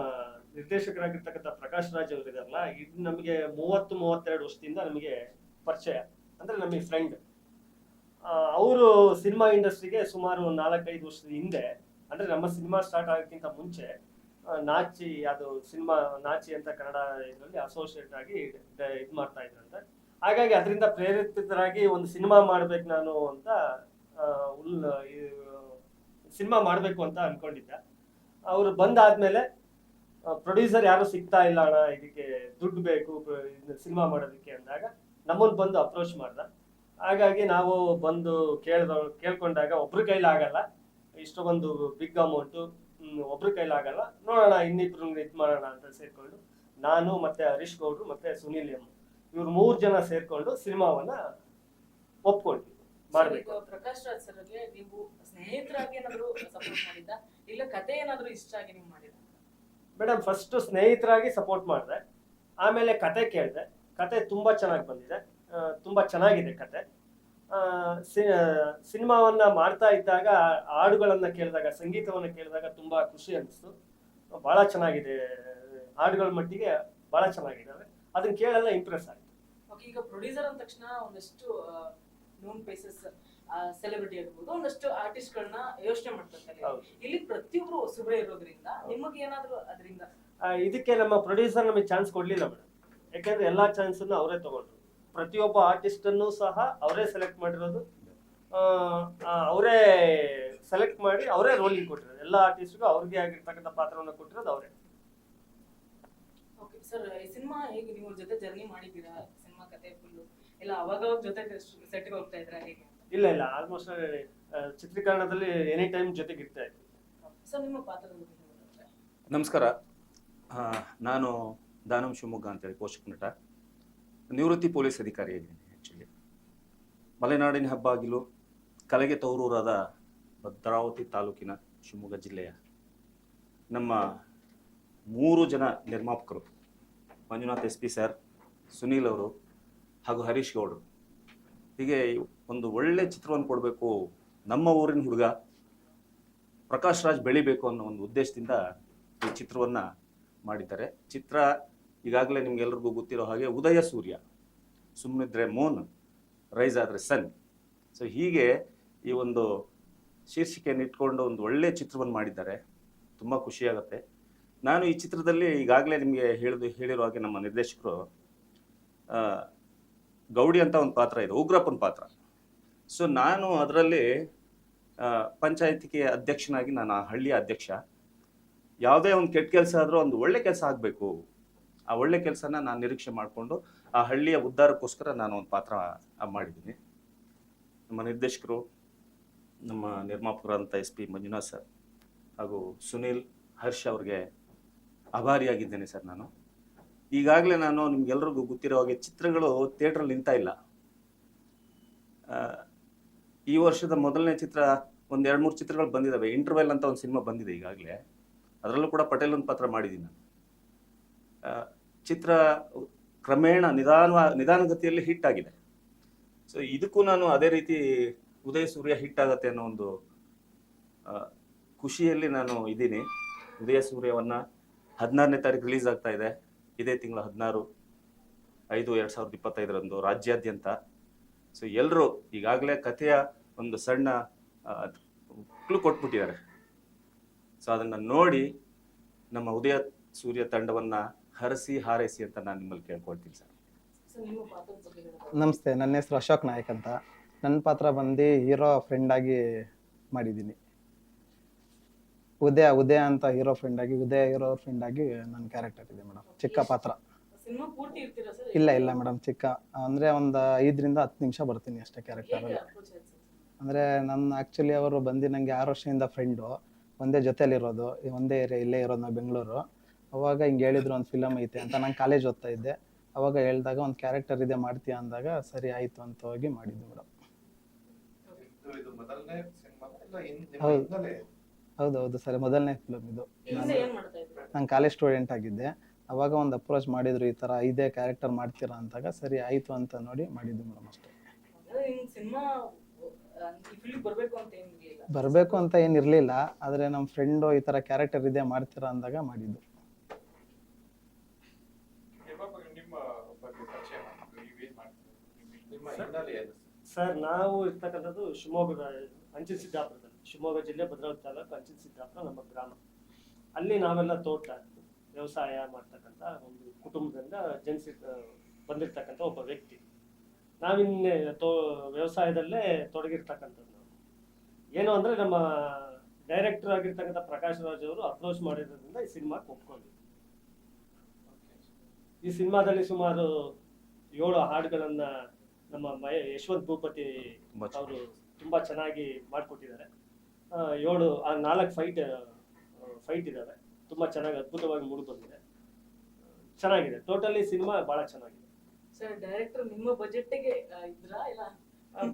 ನಿರ್ದೇಶಕರಾಗಿರ್ತಕ್ಕಂಥ ಪ್ರಕಾಶ್ ರಾಜ್ ಅವರು ಇದಾರಲ್ಲ ಇದು ನಮಗೆ ಮೂವತ್ತು ಮೂವತ್ತೆರಡು ವರ್ಷದಿಂದ ನಮಗೆ ಪರಿಚಯ. ಅಂದ್ರೆ ನಮಗೆ ಫ್ರೆಂಡ್ ಅವರು ಸಿನಿಮಾ ಇಂಡಸ್ಟ್ರಿಗೆ ಸುಮಾರು ನಾಲ್ಕೈದು ವರ್ಷದ ಹಿಂದೆ ಅಂದ್ರೆ ನಮ್ಮ ಸಿನಿಮಾ ಸ್ಟಾರ್ಟ್ ಆಗೋಕ್ಕಿಂತ ಮುಂಚೆ ನಾಚಿ, ಅದು ಸಿನಿಮಾ, ನಾಚಿ ಅಂತ ಕನ್ನಡ ಇದರಲ್ಲಿ ಅಸೋಸಿಯೇಟ್ ಆಗಿ ಇದು ಮಾಡ್ತಾ ಇದ್ರಂತೆ. ಹಾಗಾಗಿ ಅದರಿಂದ ಪ್ರೇರಿತರಾಗಿ ಒಂದು ಸಿನಿಮಾ ಮಾಡ್ಬೇಕು ನಾನು ಅಂತ ಉಲ್ ಸಿನಿಮಾ ಮಾಡಬೇಕು ಅಂತ ಅನ್ಕೊಂಡಿದ್ದೆ. ಅವರು ಬಂದಾದ್ಮೇಲೆ ಪ್ರೊಡ್ಯೂಸರ್ ಯಾರು ಸಿಗ್ತಾ ಇಲ್ಲ ಅಣ್ಣ, ಇದಕ್ಕೆ ದುಡ್ಡು ಬೇಕು ಸಿನಿಮಾ ಮಾಡೋದಕ್ಕೆ ಅಂದಾಗ ನಮ್ಮನ್ನು ಬಂದು ಅಪ್ರೋಚ್ ಮಾಡ್ದ. ಹಾಗಾಗಿ ನಾವು ಬಂದು ಕೇಳ್ದ, ಕೇಳ್ಕೊಂಡಾಗ ಒಬ್ರ ಕೈಲಿ ಆಗಲ್ಲ ಇಷ್ಟೊಂದು ಬಿಗ್ ಅಮೌಂಟು ಒಬ್ರ ಕೈಲಾಗಲ್ಲ. ಆಗಲ್ಲ ನೋಡೋಣ ಇನ್ನಿಬ್ರು ಇದು ಮಾಡೋಣ ಅಂತ ಸೇರಿಕೊಂಡು ನಾನು ಮತ್ತೆ ಹರೀಶ್ ಗೌಡ್ರು ಮತ್ತೆ ಸುನೀಲ್ ಎಂ ಇವ್ರು ಮೂರು ಜನ ಸೇರ್ಕೊಂಡು ಸಿನಿಮಾವನ್ನ ಒಪ್ಕೊಂಡ್ವಿ. ಮಾಡಬೇಕು. ಪ್ರಕಾಶ್ ರಾಜ್ ಸರ್ಗೆ ನೀವು ಸ್ನೇಹಿತರಾಗಿ ಏನಾದ್ರು ಸಪೋರ್ಟ್ ಮಾಡಿದ್ದ ಇಲ್ಲ ಕತೆ ಏನಾದ್ರು ಇಷ್ಟ ಆಗಿ ನೀವು ಮಾಡಿದ ಮೇಡಮ್ ಫಸ್ಟ್ ಸ್ನೇಹಿತರಾಗಿ ಸಪೋರ್ಟ್ ಮಾಡಿದೆ. ಆಮೇಲೆ ಕತೆ ಕೇಳಿದೆ. ಕತೆ ತುಂಬಾ ಚೆನ್ನಾಗಿ ಬಂದಿದೆ. ತುಂಬಾ ಚೆನ್ನಾಗಿದೆ ಕತೆ. ಸಿನಿಮಾವನ್ನ ಮಾಡ್ತಾ ಇದ್ದಾಗ ಹಾಡುಗಳನ್ನ ಕೇಳಿದಾಗ ಸಂಗೀತವನ್ನ ಕೇಳಿದಾಗ ತುಂಬಾ ಖುಷಿ ಅನಿಸ್ತು. ಬಹಳ ಚೆನ್ನಾಗಿದೆ. ಹಾಡುಗಳ ಮಟ್ಟಿಗೆ ಬಹಳ ಚೆನ್ನಾಗಿದ್ದಾವೆ. ಅದನ್ನ ಕೇಳೆಲ್ಲ ಇಂಪ್ರೆಸ್ ಆಯ್ತು. ಓಕೆ ಈಗ ಪ್ರೊಡ್ಯೂಸರ್ ಅಂದ ತಕ್ಷಣ ಒಂದಷ್ಟು ನೋನ್ ಫೇಸಸ್ ಸೆಲೆಬ್ರಿಟಿ ಆಗಿರ್ಬೋದು ಒಂದಷ್ಟು ಆರ್ಟಿಸ್ಟ್ ಗಳನ್ನ ಯೋಚನೆ ಮಾಡ್ತಾರೆ. ಇಲ್ಲಿ ಪ್ರತಿಯೊಬ್ಬರು ಸುಬ್ರೆ ಇರೋದ್ರಿಂದ ನಿಮಗೆ ಏನಾದ್ರು ಅದರಿಂದ? ಇದಕ್ಕೆ ನಮ್ಮ ಪ್ರೊಡ್ಯೂಸರ್ ನಮಗೆ ಚಾನ್ಸ್ ಕೊಡ್ಲಿಲ್ಲ ಮೇಡಮ್ ಯಾಕಂದ್ರೆ ಎಲ್ಲಾ ಚಾನ್ಸ್ ಅವರೇ ತಗೊಂಡ್ರು. ಪ್ರತಿಯೊಬ್ಬ ಆರ್ಟಿಸ್ಟ್ ಅನ್ನು ಸಹ ಅವರೇ ಸೆಲೆಕ್ಟ್ ಮಾಡಿರೋದು. ಅವರೇ ಸೆಲೆಕ್ಟ್ ಮಾಡಿ ಅವರೇ ರೋಲಿಂಗ್ ಕೊಟ್ಟಿರೋದು. ಎಲ್ಲ ಆರ್ಟಿಸ್ಟ್ಗೂ ಅವ್ರಿಗೆ ಆಗಿರ್ತಕ್ಕಂಥ ಪಾತ್ರವನ್ನು ಕೊಟ್ಟಿರೋದು ಅವರೇ. ಓಕೆ ಸರ್ ಈ ಸಿನಿಮಾ ಹೇಗೆ ನೀವು ಜೊತೆ ಜರ್ನಿ ಮಾಡಿದ್ದೀರಾ? ಸಿನಿಮಾ ಕತೆ ಫುಲ್ಲು ಇಲ್ಲ ಅವಾಗ ಅವಾಗ ಜೊತೆ ಸೆಟ್ಗೆ ಹೋಗ್ತಾ ಇದ್ರಾ ಹೇಗೆ? ಇಲ್ಲ ಇಲ್ಲ ಆಲ್ಮೋಸ್ಟ್ ಚಿತ್ರೀಕರಣದಲ್ಲಿ ಎನಿ ಟೈಮ್ ಜೊತೆಗೆ ಇರ್ತಾ ಇದ್ವಿ. ಸರ್ ನಿಮ್ಮ ಪಾತ್ರದ ಬಗ್ಗೆ ನಮಸ್ಕಾರ. ಆ, ನಾನು ದಾನಂ ಶಿವಮೊಗ್ಗ ಅಂತೇಳಿ ಪೋಷಕ ನಟ ನಿವೃತ್ತಿ ಪೊಲೀಸ್ ಅಧಿಕಾರಿಯಾಗಿದ್ದೀನಿ ಆ್ಯಕ್ಚುಲಿ ಮಲೆನಾಡಿನ ಹಬ್ಬಾಗಿಲು ಕಲೆಗೆ ತೌರೂರಾದ ಭದ್ರಾವತಿ ತಾಲೂಕಿನ ಶಿವಮೊಗ್ಗ ಜಿಲ್ಲೆಯ ನಮ್ಮ ಮೂರು ಜನ ನಿರ್ಮಾಪಕರು, Manjunath S P sir, Sunil ಅವರು ಹಾಗೂ ಹರೀಶ್ ಗೌಡರು. ಹೀಗೆ ಒಂದು ಒಳ್ಳೆ ಚಿತ್ರವನ್ನು ಕೊಡಬೇಕು ನಮ್ಮ ಊರಿನ ಹುಡುಗ ಪ್ರಕಾಶ್ ರಾಜ್ ಬೆಳಿಬೇಕು ಅನ್ನೋ ಒಂದು ಉದ್ದೇಶದಿಂದ ಈ ಚಿತ್ರವನ್ನು ಮಾಡಿದ್ದಾರೆ. ಚಿತ್ರ ಈಗಾಗಲೇ ನಿಮ್ಗೆಲ್ರಿಗೂ ಗೊತ್ತಿರೋ ಹಾಗೆ ಉದಯ ಸೂರ್ಯ ಸುಮ್ಮನಿದ್ರೆ ಮೋನ್ ರೈಸ್ ಆದರೆ ಸನ್ ಸೊ ಹೀಗೆ ಈ ಒಂದು ಶೀರ್ಷಿಕೆಯನ್ನು ಇಟ್ಕೊಂಡು ಒಂದು ಒಳ್ಳೆಯ ಚಿತ್ರವನ್ನು ಮಾಡಿದ್ದಾರೆ. ತುಂಬ ಖುಷಿಯಾಗುತ್ತೆ ನಾನು ಈ ಚಿತ್ರದಲ್ಲಿ ಈಗಾಗಲೇ ನಿಮಗೆ ಹೇಳಿದು, ಹೇಳಿರೋ ಹಾಗೆ ನಮ್ಮ ನಿರ್ದೇಶಕರು ಗೌಡಿ ಅಂತ ಒಂದು ಪಾತ್ರ ಇದೆ, ಉಗ್ರಪ್ಪನ ಪಾತ್ರ. ಸೊ ನಾನು ಅದರಲ್ಲಿ ಪಂಚಾಯತಿಗೆ ಅಧ್ಯಕ್ಷನಾಗಿ ನಾನು ಆ ಹಳ್ಳಿಯ ಅಧ್ಯಕ್ಷ. ಯಾವುದೇ ಒಂದು ಕೆಟ್ಟ ಕೆಲಸ ಆದರೂ ಒಂದು ಒಳ್ಳೆ ಕೆಲಸ ಆಗಬೇಕು. ಆ ಒಳ್ಳೆ ಕೆಲಸನ ನಾನು ನಿರೀಕ್ಷೆ ಮಾಡಿಕೊಂಡು ಆ ಹಳ್ಳಿಯ ಉದ್ಧಾರಕ್ಕೋಸ್ಕರ ನಾನು ಒಂದು ಪಾತ್ರ ಮಾಡಿದ್ದೀನಿ. ನಮ್ಮ ನಿರ್ದೇಶಕರು, ನಮ್ಮ ನಿರ್ಮಾಪಕರಾದಂಥ ಎಸ್ ಪಿ ಮಂಜುನಾಥ್ ಸರ್ ಹಾಗೂ ಸುನೀಲ್ ಹರ್ಷ್ ಅವ್ರಿಗೆ ಆಭಾರಿಯಾಗಿದ್ದೇನೆ ಸರ್ ನಾನು. ಈಗಾಗಲೇ ನಾನು ನಿಮ್ಗೆಲ್ರಿಗೂ ಗೊತ್ತಿರೋ ಹಾಗೆ ಚಿತ್ರಗಳು ಥಿಯೇಟ್ರಲ್ಲಿ ನಿಂತ ಇಲ್ಲ. ಈ ವರ್ಷದ ಮೊದಲನೇ ಚಿತ್ರ ಒಂದು ಎರಡು ಮೂರು ಚಿತ್ರಗಳು ಬಂದಿದ್ದಾವೆ ಇಂಟರ್ವೆಲ್ ಅಂತ ಒಂದು ಸಿನಿಮಾ ಬಂದಿದೆ ಈಗಾಗಲೇ. ಅದರಲ್ಲೂ ಕೂಡ ಪಟೇಲ್ ಒಂದು ಪಾತ್ರ ಮಾಡಿದ್ದೀನಿ ನಾನು. ಚಿತ್ರ ಕ್ರಮೇಣ ನಿಧಾನ ನಿಧಾನಗತಿಯಲ್ಲಿ ಹಿಟ್ ಆಗಿದೆ. ಸೊ ಇದಕ್ಕೂ ನಾನು ಅದೇ ರೀತಿ ಉದಯ ಸೂರ್ಯ ಹಿಟ್ ಆಗತ್ತೆ ಅನ್ನೋ ಒಂದು ಖುಷಿಯಲ್ಲಿ ನಾನು ಇದ್ದೀನಿ. ಉದಯ ಸೂರ್ಯವನ್ನು ಹದಿನಾರನೇ ತಾರೀಕು ರಿಲೀಸ್ ಆಗ್ತಾ ಇದೆ. ಇದೇ ತಿಂಗಳ ಹದಿನಾರು, ಐದು ಎರಡು ಸಾವಿರದ ಇಪ್ಪತ್ತೈದರಂದು ರಾಜ್ಯಾದ್ಯಂತ. ಸೊ ಎಲ್ಲರೂ ಈಗಾಗಲೇ ಕಥೆಯ ಒಂದು ಸಣ್ಣ ಕ್ಲೂ ಕೊಟ್ಬಿಟ್ಟಿದ್ದಾರೆ. ಸೊ ಅದನ್ನು ನೋಡಿ ನಮ್ಮ ಉದಯ ಸೂರ್ಯ ತಂಡವನ್ನ ಹರಸಿ ಹಾರೈಸಿ ಅಂತ ನಾನು ನಿಮ್ಮಲ್ಲಿ ಕೇಳ್ಕೊಳ್ತೀನಿ ಸರ್? ನಮಸ್ತೆ ನನ್ನ ಹೆಸರು ಅಶೋಕ್ ನಾಯಕ್ ಅಂತ. ನನ್ನ ಪಾತ್ರ ಬಂದು ಹೀರೋ ಫ್ರೆಂಡ್ ಆಗಿ ಮಾಡಿದ್ದೀನಿ. ಉದಯ ಉದಯ ಅಂತ ಹೀರೋ ಫ್ರೆಂಡ್ ಆಗಿ ಉದಯ ಹೀರೋ ಫ್ರೆಂಡ್ ಆಗಿ ನನ್ನ ಕ್ಯಾರೆಕ್ಟರ್ ಇದೆ ಮೇಡಮ್ ಚಿಕ್ಕ ಪಾತ್ರ. ಸಿನಿಮಾ ಪೂರ್ತಿ ಇರ್ತೀರಾ ಸರ್? ಇಲ್ಲ ಇಲ್ಲ ಮೇಡಮ್ ಚಿಕ್ಕ. ಅಂದ್ರೆ ಒಂದು ಐದರಿಂದ ಹತ್ತು ನಿಮಿಷ ಬರ್ತೀನಿ ಅಷ್ಟೇ ಕ್ಯಾರೆಕ್ಟರ್ ಹೇಗೆ ಅಲ್ಲಿ approach ಆಯ್ತು ಸರ್? ಅಂದ್ರೆ ನನ್ನ ಆಕ್ಚುಲಿ ಅವರು ಬಂದು ನಂಗೆ ಆರು ವರ್ಷದಿಂದ ಫ್ರೆಂಡು ಒಂದೇ ಜೊತೆಲಿರೋದು ಈ ಒಂದೇ ಏರಿಯಾ ಇಲ್ಲೇ ಇರೋದು ನಾವು ಬೆಂಗಳೂರು. ಅವಾಗ ಹಿಂಗೆ ಹೇಳಿದ್ರು ಒಂದು ಫಿಲಮ್ ಐತೆ ಅಂತ ನಾನು ಕಾಲೇಜ್ ಓದ್ತಾ ಇದ್ದೆ. ಅವಾಗ ಹೇಳಿದಾಗ ಒಂದು ಕ್ಯಾರೆಕ್ಟರ್ ಇದೆ ಮಾಡ್ತೀಯ ಅಂದಾಗ ಸರಿ ಆಯಿತು ಅಂತ ಹೋಗಿ ಮಾಡಿದ್ದು ಮೇಡಮ್ ಹೌದು. ಹೌದು ಹೌದು ಸರಿ ಮೊದಲನೇ ಫಿಲಮ್ ಇದು. ನಾನು ಕಾಲೇಜ್ ಸ್ಟೂಡೆಂಟ್ ಆಗಿದ್ದೆ. ಅವಾಗ ಒಂದು ಅಪ್ರೋಚ್ ಮಾಡಿದ್ರು ಈ ಥರ ಇದೇ ಕ್ಯಾರೆಕ್ಟರ್ ಮಾಡ್ತೀರಾ ಅಂದಾಗ ಸರಿ ಆಯಿತು ಅಂತ ನೋಡಿ ಮಾಡಿದ್ದು ಮೇಡಮ್ ಅಷ್ಟೇ. ಬರಬೇಕು ಅಂತ ಏನಿರಲಿಲ್ಲ ಆದರೆ ನಮ್ಮ ಫ್ರೆಂಡು ಈ ಥರ ಕ್ಯಾರೆಕ್ಟರ್ ಇದೆ ಮಾಡ್ತೀರಾ ಅಂದಾಗ ಮಾಡಿದ್ದು ನಿರ್ಮಾಪಕರು ನಿಮ್ಮ ಬಗ್ಗೆ ಪರಿಚಯ ಮಾಡ್ತೀವಿ ನೀವೇನ್ ಮಾಡ್ತೀವಿ ನಿಮ್ಮ ಹಿನ್ನೆಲೆ ಏನು ಸರ್, ನಾವು ಇರ್ತಕ್ಕಂಥದ್ದು ಶಿವಮೊಗ್ಗದ ಅಂಚಿನ ಸಿದ್ದಾಪುರದಲ್ಲಿ. ಶಿವಮೊಗ್ಗ ಜಿಲ್ಲೆ ಭದ್ರಾವತಿ ತಾಲೂಕು ಅಂಚಿನ ಸಿದ್ದಾಪುರ ನಮ್ಮ ಗ್ರಾಮ. ಅಲ್ಲಿ ನಾವೆಲ್ಲ ತೋಟ, ವ್ಯವಸಾಯ ಮಾಡ್ತಕ್ಕಂಥ ಒಂದು ಕುಟುಂಬದಿಂದ ಜನಿಸಿ ಬಂದಿರ್ತಕ್ಕಂಥ ಒಬ್ಬ ವ್ಯಕ್ತಿ. ನಾವಿನ್ನೆ ತೋ, ವ್ಯವಸಾಯದಲ್ಲೇ ತೊಡಗಿರ್ತಕ್ಕಂಥದ್ದು ನಾವು. ಏನು ಅಂದರೆ ನಮ್ಮ ಡೈರೆಕ್ಟರ್ ಆಗಿರ್ತಕ್ಕಂಥ ಪ್ರಕಾಶ್ ರಾಜ್ ಅವರು ಅಪ್ರೋಚ್ ಮಾಡಿರೋದ್ರಿಂದ ಈ ಸಿನಿಮಾಕ್ಕೆ ಒಪ್ಕೊಂಡ್ವಿ ಈ ಸಿನಿಮಾದಲ್ಲಿ ಸುಮಾರು ಏಳು ಹಾಡುಗಳನ್ನ ನಮ್ಮ ಮಯ ಯಶವಂತ್ ಭೂಪತಿ ಅವರು ತುಂಬಾ ಚೆನ್ನಾಗಿ ಮಾಡಿಕೊಟ್ಟಿದ್ದಾರೆ. ಏಳು ಆ ನಾಲ್ಕು ಫೈಟ್ ಫೈಟ್ ಇದಾವೆ. ತುಂಬಾ ಚೆನ್ನಾಗಿ ಅದ್ಭುತವಾಗಿ ಮೂಡಿ ಬಂದಿದೆ. ಚೆನ್ನಾಗಿದೆ. ಟೋಟಲಿ ಸಿನಿಮಾ ಬಹಳ ಚೆನ್ನಾಗಿದೆ. ಸರ್ ಡೈರೆಕ್ಟರ್ ನಿಮ್ಮ ಬಜೆಟ್ಗೆ ಇದ್ರಾ ಇಲ್ಲ?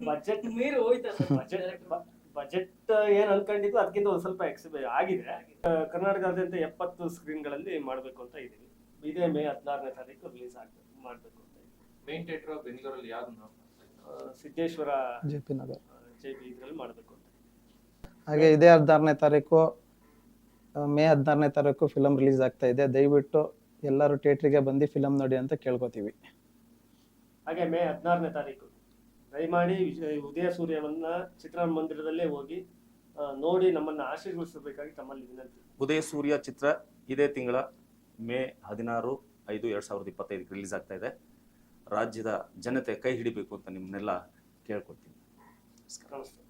ಬಜೆಟ್ ಮೀರಿ ಹೋಯ್ತಾ ಸರ್ ಬಜೆಟ್ ಡೈರೆಕ್ಟರ್ ಬಜೆಟ್ ಏನ್ ಅನ್ಕೊಂಡಿದ್ವಿ ಅದಕ್ಕಿಂತ ಒಂದು ಸ್ವಲ್ಪ ಎಕ್ಸ್ಪೆ ಆಗಿದೆ. ಕರ್ನಾಟಕದಾದ್ಯಂತ ಎಪ್ಪತ್ತು ಸ್ಕ್ರೀನ್ಗಳಲ್ಲಿ ಮಾಡಬೇಕು ಅಂತ ಇದೀವಿ ಇದೇ ಮೇ ಹದಿನಾರನೇ ತಾರೀಕು ರಿಲೀಸ್ ಆಗ್ಬೇಕು ಮಾಡಬೇಕು. ಮೇನ್ ಥಿಯೇಟರ್ ಬೆಂಗಳೂರಲ್ಲಿ ಯಾವ್ದು ನಾವು Siddeshwara J P Nagar. J P ಇದ್ರಲ್ಲಿ ಮಾಡಬೇಕು ಅಂತ. ಹಾಗೆ ಇದೇ ಹದಿನಾರನೇ ತಾರೀಕು ಮೇ ಹದಿನಾರನೇ ತಾರೀಕು ಫಿಲಮ್ ರಿಲೀಸ್ ಆಗ್ತಾ ಇದೆ. ದಯವಿಟ್ಟು ಎಲ್ಲರೂ ಥಿಯೇಟ್ರಿಗೆ ಬಂದು ಫಿಲಮ್ ನೋಡಿ ಅಂತ ಕೇಳ್ಕೊತೀವಿ. ಹಾಗೆ ಮೇ ಹದಿನಾರನೇ ತಾರೀಕು ದಯಮಾಡಿ ವಿಜಯ್ ಉದಯ ಸೂರ್ಯವನ್ನ ಚಿತ್ರಮಂದಿರದಲ್ಲೇ ಹೋಗಿ ಆ, ನೋಡಿ ನಮ್ಮನ್ನ ಆಶೀರ್ವದಿಸಬೇಕಾಗಿ ತಮ್ಮಲ್ಲಿ ವಿನಂತಿ. ಉದಯ ಸೂರ್ಯ ಚಿತ್ರ ಇದೇ ತಿಂಗಳ ಮೇ ಹದಿನಾರು ಐದು ಎರಡು ಸಾವಿರದ ಇಪ್ಪತ್ತೈದಕ್ಕೆ ರಿಲೀಸ್ ಆಗ್ತಾ ಇದೆ. ರಾಜ್ಯದ ಜನತೆ ಕೈ ಹಿಡಿಬೇಕು ಅಂತ ನಿಮ್ಮನ್ನೆಲ್ಲ ಕೇಳ್ಕೊತೀನಿ ನಮಸ್ತೆ.